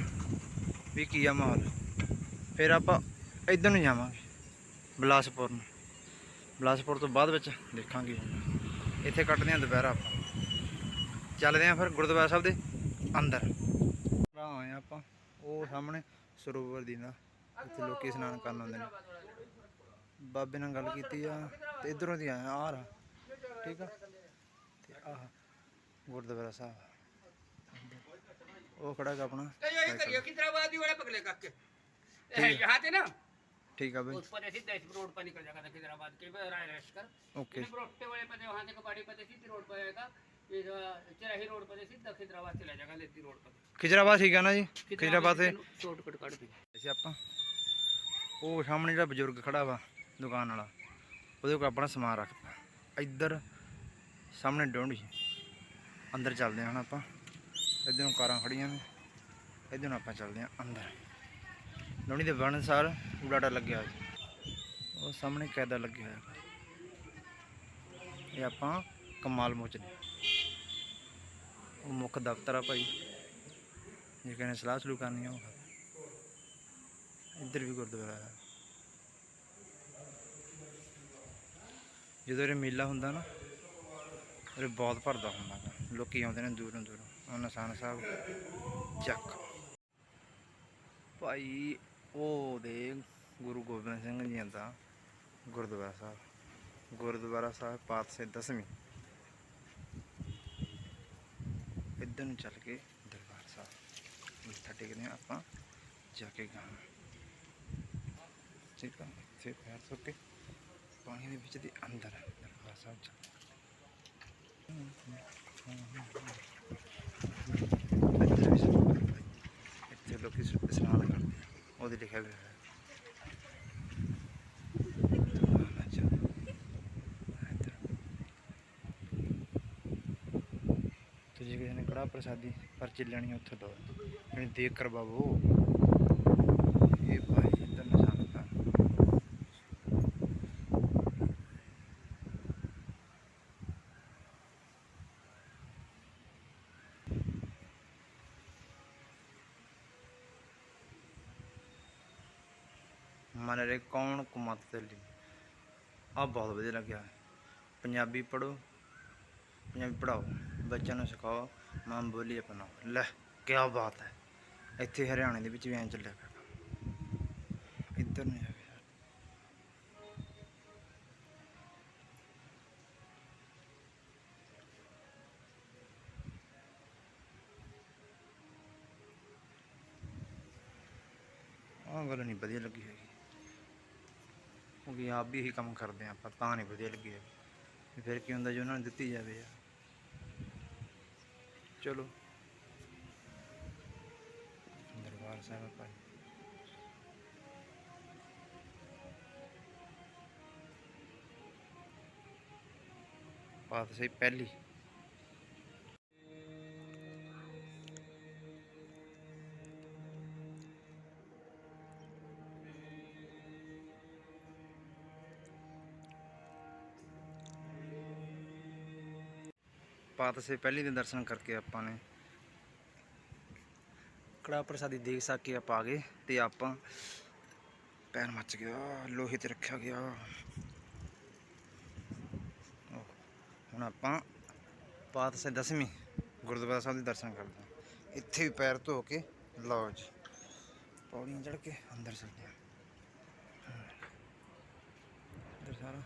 ਵੀ ਕੀ ਆ ਮਾਹੌਲ। ਫਿਰ ਆਪਾਂ ਇੱਧਰ ਨੂੰ ਜਾਵਾਂਗੇ, ਬਿਲਾਸਪੁਰ ਨੂੰ। ਬਲਾਸਪੁਰ ਤੋਂ ਬਾਅਦ ਵਿੱਚ ਦੇਖਾਂਗੇ। ਇੱਥੇ ਕੱਟਦੇ ਹਾਂ ਦੁਪਹਿਰਾ ਆਪਾਂ। ਚੱਲਦੇ ਹਾਂ ਫਿਰ ਗੁਰਦੁਆਰਾ ਸਾਹਿਬ ਦੇ ਅੰਦਰ। ਆਏ ਆਪਾਂ। ਉਹ ਸਾਹਮਣੇ ਸਰੋਵਰ ਦੀ ਨਾ ਇੱਥੇ ਲੋਕੀ ਇਸ਼ਨਾਨ ਕਰਨ ਆਉਂਦੇ ਨੇ। ਬਾਬੇ ਨਾਲ ਗੱਲ ਕੀਤੀ ਆ ਤੇ ਇਧਰੋਂ ਦੀ ਆਇਆ ਆ ਠੀਕ ਆ? ਤੇ ਆਹ ਗੁਰਦੁਆਰਾ ਸਾਹਿਬ। ਉਹ ਖੜਾ ਹੈ ਆਪਣਾ। ਕਰਿਓ ਕਰਿਓ ਕਿਤਰਾ ਬਾਦੀ ਵਾਲਾ ਪਕਲੇ ਕੱਕੇ। ਇਹ ਯਹਾਂ ਤੇ ਨਾ? ਠੀਕ ਆ ਬਈ उस पर सीधा इस रोड पर निकल जाएगा था खिदराबाद के राय रेस्ट कर ਓਕੇ फिर रोड पे वाले पे वहाँ से कबाड़ी पे सीधी रोड पर आएगा ये जो चिराही रोड पर सीधा खिदराबाद चला जाएगा लेती रोड पर ਖਿਜਰਾਬਾਦ ਠੀਕ ਆ ਨਾ ਜੀ ਖਿਜਰਾਬਾਦ ਤੇ शॉर्टकट काट दी ਅਸੀਂ ਆਪਾਂ ਉਹ ਸਾਹਮਣੇ ਜਿਹੜਾ ਬਜ਼ੁਰਗ ਖੜਾ ਵਾ ਦੁਕਾਨ ਵਾਲਾ ਉਹਦੇ ਕੋਲ ਆਪਣਾ ਸਮਾਨ ਰੱਖਦਾ ਇੱਧਰ ਸਾਹਮਣੇ ਡੋਂਡੀ ਅੰਦਰ ਚੱਲਦੇ ਹਾਂ ਹੁਣ ਆਪਾਂ ਇੱਧਰ ਨੂੰ ਕਾਰਾਂ ਖੜੀਆਂ ਨੇ ਇੱਧਰ ਨੂੰ ਆਪਾਂ ਚੱਲਦੇ ਹਾਂ ਅੰਦਰ ਡੋਂਡੀ ਦੇ ਬਣਨ ਸਾਰ ਉਡਾਟਾ ਲੱਗਿਆ ਹੋਇਆ ਉਹ ਸਾਹਮਣੇ ਕੈਦਾ ਲੱਗਿਆ ਹੋਇਆ। ਇਹ ਆਪਾਂ ਕਮਾਲ ਮੋਚਨੇ ਉਹ ਮੁੱਖ ਦਫ਼ਤਰ ਆ ਭਾਈ। ਜੇ ਕਹਿੰਦੇ ਸਲਾਹ ਸਲੂ ਕਰਨੀ ਆ ਇੱਧਰ ਵੀ ਗੁਰਦੁਆਰਾ ਹੈ ਜਦੋਂ ਇਹ ਮੇਲਾ ਹੁੰਦਾ ਨਾ ਇਹ ਬਹੁਤ ਭਰਦਾ ਹੁੰਦਾ ਗਾ। ਲੋਕੀ ਆਉਂਦੇ ਨੇ ਦੂਰੋਂ ਦੂਰੋਂ। ਉਹ ਸਾਹਿਬ ਚੱਕ। ਭਾਈ ਉਹ ਦੇ ਗੁਰੂ ਗੋਬਿੰਦ ਸਿੰਘ ਜੀ ਦਾ ਗੁਰਦੁਆਰਾ ਸਾਹਿਬ ਗੁਰਦੁਆਰਾ ਸਾਹਿਬ ਪਾਤਸ਼ਾਹ ਦਸਵੀਂ। ਇੱਧਰ ਨੂੰ ਚੱਲ ਕੇ ਦਰਬਾਰ ਸਾਹਿਬ, ਮੱਥਾ ਟੇਕਦੇ ਹਾਂ ਆਪਾਂ, ਜਾ ਕੇ ਗਾਂ ਠੀਕ ਆ ਇੱਥੇ ਪੈਰ ਸੁੱਕ ਕੇ ਪਾਣੀ ਦੇ ਵਿੱਚ ਦੇ ਅੰਦਰ ਦਰਬਾਰ ਸਾਹਿਬ ਚ ਇੱਥੇ ਲੋਕੀ ਇਸ਼ਨਾਨ ਕਰਦੇ ਉਹਦੇ ਲਿਖਿਆ ਹੋਇਆ। ਹੈ ਤੇ ਜੇ ਕਿਸੇ ਨੇ ਕੜਾ ਪ੍ਰਸਾਦੀ ਪਰਚੀ ਲੈਣੀ ਉੱਥੇ ਦੋ। ਜਿਹੜੀ ਦੇਖ ਕਰ ਬਾਬੂ ਇਹ ਭਾਈ ਇੱਧਰ ਨਿਸ਼ਾਨ ਤਾਂ ਮਨ ਰੇ ਕੌਣ ਕੁਮਤ ਤੇ ਲਈ ਆ ਬਹੁਤ ਵਧੀਆ ਲੱਗਿਆ। ਪੰਜਾਬੀ ਪੜੋ ਪੰਜਾਬੀ ਪੜਾਓ ਬੱਚਿਆਂ ਨੂੰ ਸਿਖਾਓ, ਮਾਂ ਬੋਲੀ ਅਪਣਾਓ। ਲੈ ਕੀ ਬਾਤ ਹੈ। ਇੱਥੇ ਹਰਿਆਣੇ ਦੇ ਵਿੱਚ ਵੀ ਐਂ ਚੱਲਿਆ ਪਿਆ ਕੰਮ। ਇੱਧਰ ਨੂੰ ਜਾ ਕੇ ਆਹ ਗੱਲ ਨਹੀਂ ਵਧੀਆ ਲੱਗੀ ਹੈਗੀ ਕਿਉਂਕਿ ਆਪ ਵੀ ਇਹੀ ਕੰਮ ਕਰਦੇ ਆ ਆਪਾਂ, ਤਾਂ ਨਹੀਂ ਵਧੀਆ ਲੱਗੀ ਹੈਗੀ ਫਿਰ ਕੀ ਹੁੰਦਾ ਜੇ ਉਹਨਾਂ ਨੂੰ ਦਿੱਤੀ ਜਾਵੇ ਯਾਰ ਚਲੋ। ਦਰਬਾਰ ਸਾਹਿਬ ਭਾਈ ਪਾਤਸ਼ਾਹੀ ਪਹਿਲੀ। ਪਾਤ ਸੇ ਪਹਿਲੀ ਦੇ ਦਰਸ਼ਨ ਕਰਕੇ ਆਪਾਂ ਨੇ ਕੜਾ ਪ੍ਰਸਾਦੀ ਦੇਖ ਸਕੇ ਆਪਾਂ ਆ ਗਏ ਤੇ ਆਪਾਂ ਪੈਰ ਮੱਚ ਗਿਆ, ਲੋਹੇ ਤੇ ਰੱਖਿਆ ਗਿਆ। ਹੁਣ ਆਪਾਂ ਪਾਤ ਦਸਵੀਂ ਗੁਰਦੁਆਰਾ ਸਾਹਿਬ ਦੇ ਦਰਸ਼ਨ ਕਰਦੇ ਹਾਂ। ਇੱਥੇ ਵੀ ਪੈਰ ਧੋ ਕੇ, ਲਓ ਜੀ, ਪੌੜੀਆਂ ਚੜ ਕੇ ਅੰਦਰ ਚਲਦੇ ਹਾਂ। ਅੰਦਰ ਸਾਰਾ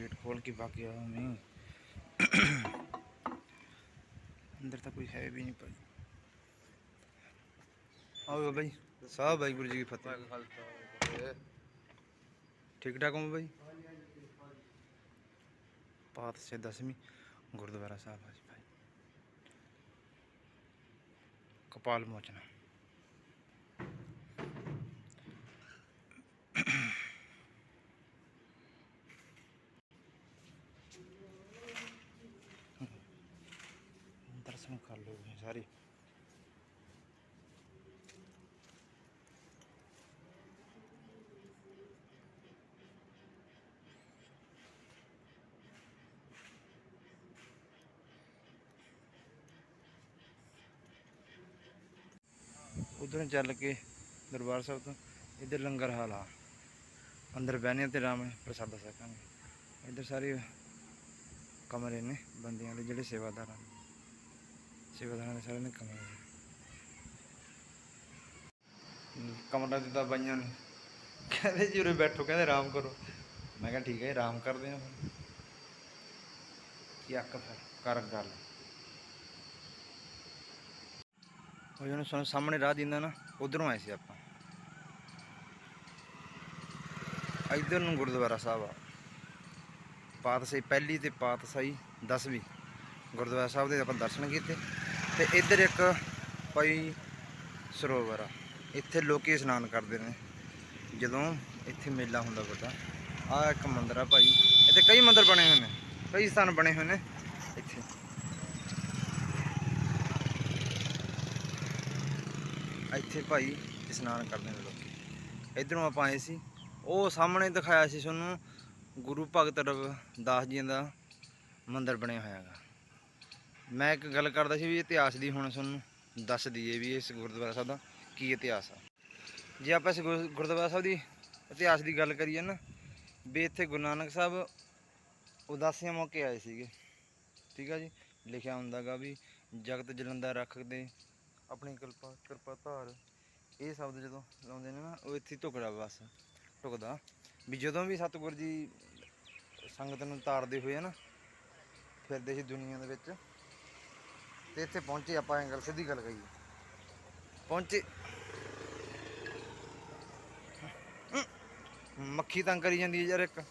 गेट खोल के भाग गया हूँ मैं अंदर तक कोई है भी नहीं भाई आओ भाई साहब भाई गुरु जी की फतेह ठीक ठाक हूँ भाई पात से दसवीं गुरुद्वारा साहब आज भाई कपाल मोचना ਉਧਰੋਂ ਚੱਲ ਕੇ ਦਰਬਾਰ ਸਾਹਿਬ ਤੋਂ ਇੱਧਰ ਲੰਗਰ ਹਾਲ ਆ। ਅੰਦਰ ਬਹਿਣੇ ਤੇ ਰਾਮ ਪ੍ਰਸਾਦਾ ਛਕਾਂਗੇ। ਇੱਧਰ ਸਾਰੇ ਕਮਰੇ ਨੇ ਬੰਦਿਆਂ ਦੇ ਜਿਹੜੇ ਸੇਵਾਦਾਰ ਹਨ ਸੇਵਾਦਾਰਾਂ ਦੇ ਸਾਰੇ ਨੇ ਕਮਰੇ ਨੇ। ਹਮ, ਕਮਰਾ ਦਿੱਤਾ ਬਾਈਆਂ ਨੇ। ਕਹਿੰਦੇ ਜੀ ਉਰੇ ਬੈਠੋ ਕਹਿੰਦੇ ਆਰਾਮ ਕਰੋ। ਮੈਂ ਕਿਹਾ ਠੀਕ ਹੈ ਆਰਾਮ ਕਰਦੇ ਆ ਫਿਰ ਕੀ ਅੱਕ ਫਿਰ ਕਰ ਗੱਲ ਉਹ ਜਿਹਨੂੰ ਸਾਨੂੰ ਸਾਹਮਣੇ ਰਾਹ ਦਿੰਦਾ ਨਾ, ਉਧਰੋਂ ਆਏ ਸੀ ਆਪਾਂ। ਇੱਧਰ ਨੂੰ ਗੁਰਦੁਆਰਾ ਸਾਹਿਬ ਆ। ਪਾਤਸ਼ਾਹੀ ਪਹਿਲੀ ਤੇ ਪਾਤਸ਼ਾਹੀ 10ਵੀਂ ਗੁਰਦੁਆਰਾ ਸਾਹਿਬ ਦੇ ਆਪਾਂ ਦਰਸ਼ਨ ਕੀਤੇ। ਤੇ ਇੱਧਰ ਇੱਕ ਭਾਈ ਸਰੋਵਰ ਆ। ਇੱਥੇ ਲੋਕੀ ਇਸ਼ਨਾਨ ਕਰਦੇ ਨੇ। ਜਦੋਂ ਇੱਥੇ ਮੇਲਾ ਹੁੰਦਾ ਵੱਡਾ ਆ ਇੱਕ ਮੰਦਿਰ ਆ ਭਾਈ। ਇੱਥੇ ਕਈ ਮੰਦਿਰ ਬਣੇ ਹੋਏ ਨੇ, ਕਈ ਸਥਾਨ ਬਣੇ ਹੋਏ ਨੇ ਇੱਥੇ। ਇੱਥੇ ਭਾਈ ਇਸ਼ਨਾਨ ਕਰਦੇ ਨੇ ਲੋਕੀ। ਇਧਰੋਂ ਆਪਾਂ ਆਏ ਸੀ। ਉਹ ਸਾਹਮਣੇ ਦਿਖਾਇਆ ਸੀ ਤੁਹਾਨੂੰ, ਗੁਰੂ ਭਗਤ ਰਵਿਦਾਸ ਜੀ ਦਾ ਮੰਦਿਰ ਬਣਿਆ ਹੋਇਆ ਹੈਗਾ। ਮੈਂ ਇੱਕ ਗੱਲ ਕਰਦਾ ਸੀ ਵੀ ਇਤਿਹਾਸ ਦੀ ਹੁਣ ਤੁਹਾਨੂੰ ਦੱਸ ਦਈਏ ਵੀ ਇਸ ਗੁਰਦੁਆਰਾ ਸਾਹਿਬ ਦਾ ਕੀ ਇਤਿਹਾਸ ਆ। ਜੇ ਆਪਾਂ ਇਸ ਗੁਰ- ਗੁਰਦੁਆਰਾ ਸਾਹਿਬ ਦੀ ਇਤਿਹਾਸ ਦੀ ਗੱਲ ਕਰੀਏ ਨਾ, ਵੀ ਇੱਥੇ ਗੁਰੂ ਨਾਨਕ ਸਾਹਿਬ ਉਦਾਸੀਆਂ ਮੌਕੇ ਆਏ ਸੀਗੇ। ਠੀਕ ਆ ਜੀ? ਲਿਖਿਆ ਹੁੰਦਾਗਾ ਵੀ ਜਗਤ ਜਲੰਦਾ ਰੱਖਦੇ ਆਪਣੀ ਕਿਰਪਾ ਕਿਰਪਾ ਧਾਰ। ਇਹ ਸ਼ਬਦ ਜਦੋਂ ਲਾਉਂਦੇ ਨੇ ਨਾ, ਉਹ ਇੱਥੇ ਢੁਕਦਾ ਬਸ, ਢੁਕਦਾ। ਵੀ ਜਦੋਂ ਵੀ ਸਤਿਗੁਰ ਜੀ ਸੰਗਤ ਨੂੰ ਤਾਰਦੇ ਹੋਏ ਨਾ, ਫਿਰਦੇ ਸੀ ਦੁਨੀਆ ਦੇ ਵਿੱਚ, ਤੇ ਇੱਥੇ ਪਹੁੰਚੇ ਆਪਾਂ ਇਹ ਸਿੱਧੀ ਗੱਲ ਕਹੀਏ। ਪਹੁੰਚੇ। ਮੱਖੀ ਤੰਗ ਕਰੀ ਜਾਂਦੀ ਹੈ ਯਾਰ ਇੱਕ।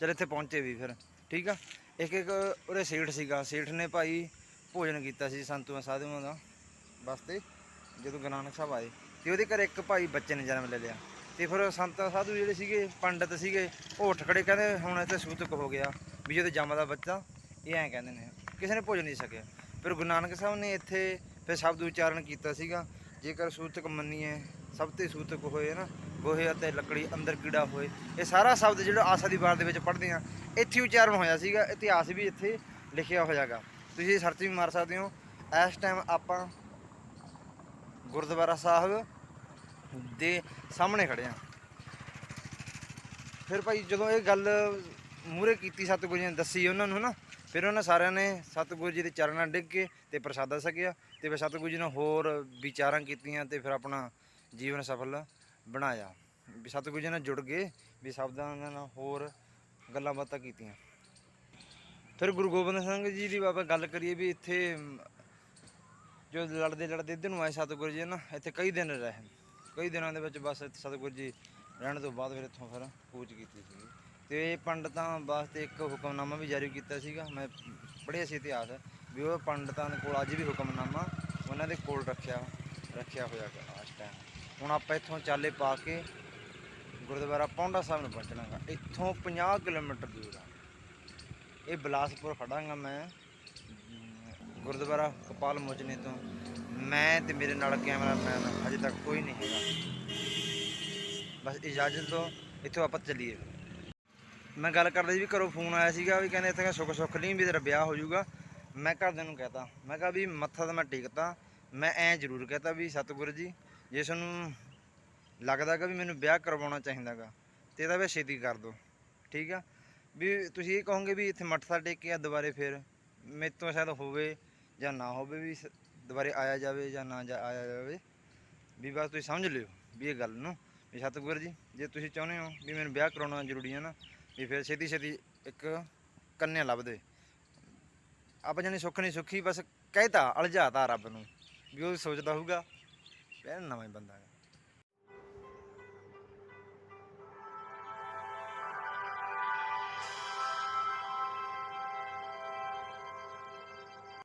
ਚਲ ਇੱਥੇ ਪਹੁੰਚੇ ਵੀ ਫਿਰ, ਠੀਕ ਆ? ਇੱਕ ਇੱਕ ਉਰੇ ਸੇਠ ਸੀਗਾ, ਸੇਠ ਨੇ ਭਾਈ ਭੋਜਨ ਕੀਤਾ ਸੀ ਸੰਤੂਆਂ ਸਾਧੂਆਂ ਦਾ ਵਾਸਤੇ ਜਦੋਂ ਗੁਰੂ ਨਾਨਕ ਸਾਹਿਬ ਆਏ ਤੇ ਉਹਦੇ ਘਰ ਇੱਕ ਭਾਈ ਬੱਚੇ ਨੇ ਜਨਮ ਲੈ ਲਿਆ ਤੇ ਫਿਰ ਸੰਤ ਸਾਧੂ ਜਿਹੜੇ ਸੀਗੇ, ਪੰਡਤ ਸੀਗੇ, ਉਹ ਉੱਠ ਖੜੇ ਕਹਿੰਦੇ ਹੁਣ ਇੱਥੇ ਸੂਤਕ ਹੋ ਗਿਆ ਵੀ ਜਦੋਂ ਜੰਮਦਾ ਬੱਚਾ, ਇਹ ਐਂ ਕਹਿੰਦੇ ਨੇ, ਕਿਸੇ ਨੇ ਭੋਜਨ ਨਹੀਂ ਸਕਿਆ ਫਿਰ ਗੁਰੂ ਨਾਨਕ ਸਾਹਿਬ ਨੇ ਇੱਥੇ ਫਿਰ ਸ਼ਬਦ ਉਚਾਰਨ ਕੀਤਾ ਸੀਗਾ, ਜੇਕਰ ਸੂਤਕ ਮੰਨੀਏ, ਸਭ ਤੇ ਸੂਤਕ ਹੋਏ ਨਾ, ਗੋਹੇ ਅਤੇ ਲੱਕੜੀ ਅੰਦਰ ਕੀੜਾ ਹੋਏ, ਇਹ ਸਾਰਾ ਸ਼ਬਦ ਜਿਹੜਾ ਆਸਾ ਦੀ ਵਾਰ ਦੇ ਵਿੱਚ ਪੜ੍ਹਦੇ ਆ, ਇੱਥੇ ਉਚਾਰਨ ਹੋਇਆ ਸੀਗਾ, ਇਤਿਹਾਸ ਵੀ ਇੱਥੇ ਲਿਖਿਆ ਹੋਇਆਗਾ। ਤੁਸੀਂ ਸਰਚ ਵੀ ਮਾਰ ਸਕਦੇ ਹੋ। ਇਸ ਟਾਈਮ ਆਪਾਂ ਗੁਰਦੁਆਰਾ ਸਾਹਿਬ ਦੇ ਸਾਹਮਣੇ ਖੜੇ ਆ ਫਿਰ ਭਾਈ ਜਦੋਂ ਇਹ ਗੱਲ ਮੂਰੇ ਕੀਤੀ ਸਤਿਗੁਰੂ ਜੀ ਨੇ ਦੱਸੀ ਉਹਨਾਂ ਨੂੰ ਨਾ, ਫਿਰ ਉਹਨਾਂ ਸਾਰਿਆਂ ਨੇ ਸਤਿਗੁਰੂ ਜੀ ਦੇ ਚਰਨਾਂ ਡਿੱਗ ਕੇ ਤੇ ਪ੍ਰਸ਼ਾਦਾ ਛਕਿਆ ਤੇ ਫਿਰ ਸਤਿਗੁਰੂ ਜੀ ਨੇ ਹੋਰ ਵਿਚਾਰਾਂ ਕੀਤੀਆਂ ਤੇ ਫਿਰ ਆਪਣਾ ਜੀਵਨ ਸਫਲ ਬਣਾਇਆ। ਵੀ ਸਤਿਗੁਰੂ ਜੀ ਨਾਲ ਜੁੜ ਗਏ, ਵੀ ਸ਼ਬਦਾਂ ਨਾਲ ਹੋਰ ਗੱਲਾਂ ਬਾਤਾਂ ਕੀਤੀਆਂ। ਫਿਰ ਗੁਰੂ ਗੋਬਿੰਦ ਸਿੰਘ ਜੀ ਦੀ ਬਾਬਾ ਗੱਲ ਕਰੀਏ ਵੀ ਇੱਥੇ ਜੋ ਲੜਦੇ ਲੜਦੇ ਇੱਧਰ ਨੂੰ ਆਏ ਸਤਿਗੁਰੂ ਜੀ ਨਾ ਇੱਥੇ ਕਈ ਦਿਨ ਰਹੇ ਕਈ ਦਿਨਾਂ ਦੇ ਵਿੱਚ ਬਸ ਇੱਥੇ ਸਤਿਗੁਰੂ ਜੀ ਰਹਿਣ ਤੋਂ ਬਾਅਦ ਫਿਰ ਇੱਥੋਂ ਫਿਰ ਪੂਜ ਕੀਤੀ ਸੀ। ਤੇ ਇਹ ਪੰਡਤਾਂ ਵਾਸਤੇ ਇੱਕ ਹੁਕਮਨਾਮਾ ਵੀ ਜਾਰੀ ਕੀਤਾ ਸੀਗਾ, ਮੈਂ ਪੜ੍ਹਿਆ ਸੀ ਇਤਿਹਾਸ, ਵੀ ਉਹ ਪੰਡਤਾਂ ਦੇ ਕੋਲ ਅੱਜ ਵੀ ਹੁਕਮਨਾਮਾ ਉਹਨਾਂ ਦੇ ਕੋਲ ਰੱਖਿਆ ਰੱਖਿਆ ਹੋਇਆ ਗਾ ਇਸ ਟਾਈਮ ਹੁਣ ਆਪਾਂ ਇੱਥੋਂ ਚਾਲੇ ਪਾ ਕੇ ਗੁਰਦੁਆਰਾ ਪੌਂਡਾ ਸਾਹਿਬ ਨੂੰ ਪਹੁੰਚਣਾਗਾ ਇੱਥੋਂ 50 ਕਿਲੋਮੀਟਰ ਦੂਰ ਆ। ਇਹ ਬਿਲਾਸਪੁਰ ਖੜਾਂਗਾ ਮੈਂ। ਗੁਰਦੁਆਰਾ ਕਪਾਲ ਮੋਚਨੇ ਤੋਂ। ਮੈਂ ਤੇ ਮੇਰੇ ਨਾਲ ਕੈਮਰਾਮੈਨ ਅਜੇ ਤੱਕ ਕੋਈ ਨਹੀਂ ਹੈਗਾ। ਬਸ ਇਜਾਜ਼ਤ ਤੋਂ ਇੱਥੋਂ ਆਪਾਂ ਚੱਲੀਏ। ਮੈਂ ਗੱਲ ਕਰਦਾ ਸੀ ਵੀ ਘਰੋਂ ਫੋਨ ਆਇਆ ਸੀਗਾ ਵੀ ਕਹਿੰਦੇ ਇੱਥੇ ਸੁੱਖ ਸੁੱਖ ਨਹੀਂ ਵੀ ਤੇਰਾ ਵਿਆਹ ਹੋ ਜਾਊਗਾ। ਮੈਂ ਘਰਦਿਆਂ ਨੂੰ ਕਹਤਾ। ਮੈਂ ਕਿਹਾ ਵੀ ਮੱਥਾ ਤਾਂ ਮੈਂ ਟੇਕਤਾ। ਮੈਂ ਐਂ ਜ਼ਰੂਰ ਕਹਤਾ ਵੀ ਸਤਿਗੁਰੂ ਜੀ, ਜੇ ਤੁਹਾਨੂੰ ਲੱਗਦਾਗਾ ਵੀ ਮੈਨੂੰ ਵਿਆਹ ਕਰਵਾਉਣਾ ਚਾਹੀਦਾਗਾ, ਤੇ ਇਹਦਾ ਵੀ ਛੇਤੀ ਕਰ ਦਿਓ। ਠੀਕ ਆ? ਵੀ ਤੁਸੀਂ ਇਹ ਕਹੋਗੇ ਵੀ ਇੱਥੇ ਮੱਥਾ ਆ, ਦੁਬਾਰੇ ਫਿਰ ਮੇਰੇ ਤੋਂ ਸ਼ਾਇਦ ਹੋਵੇ ਜਾਂ ਨਾ ਹੋਵੇ ਵੀ ਦੁਬਾਰੇ ਆਇਆ ਜਾਵੇ ਜਾਂ ਨਾ ਜਾ, ਆਇਆ ਜਾਵੇ। ਵੀ ਬਸ ਤੁਸੀਂ ਸਮਝ ਲਿਓ ਵੀ ਇਹ ਗੱਲ ਨੂੰ। ਵੀ ਸਤਿਗੁਰ ਜੀ, ਜੇ ਤੁਸੀਂ ਚਾਹੁੰਦੇ ਹੋ ਵੀ ਮੈਨੂੰ ਵਿਆਹ ਕਰਾਉਣਾ ਜ਼ਰੂਰੀ ਹੈ ਨਾ, ਵੀ ਫਿਰ ਛੇਤੀ ਛੇਤੀ ਇੱਕ ਕੰਨਿਆ ਲੱਭ ਦੇ। ਆਪਾਂ ਜਾਨੀ ਸੁੱਖ ਨਹੀਂ ਸੁੱਖੀ, ਬਸ ਕਹਿਤਾ ਅਲਝਾਤਾ ਰੱਬ ਨੂੰ ਵੀ ਉਹ ਸੋਚਦਾ ਹੋਊਗਾ ਇਹ ਨਵਾਂ ਹੀ ਬੰਦਾ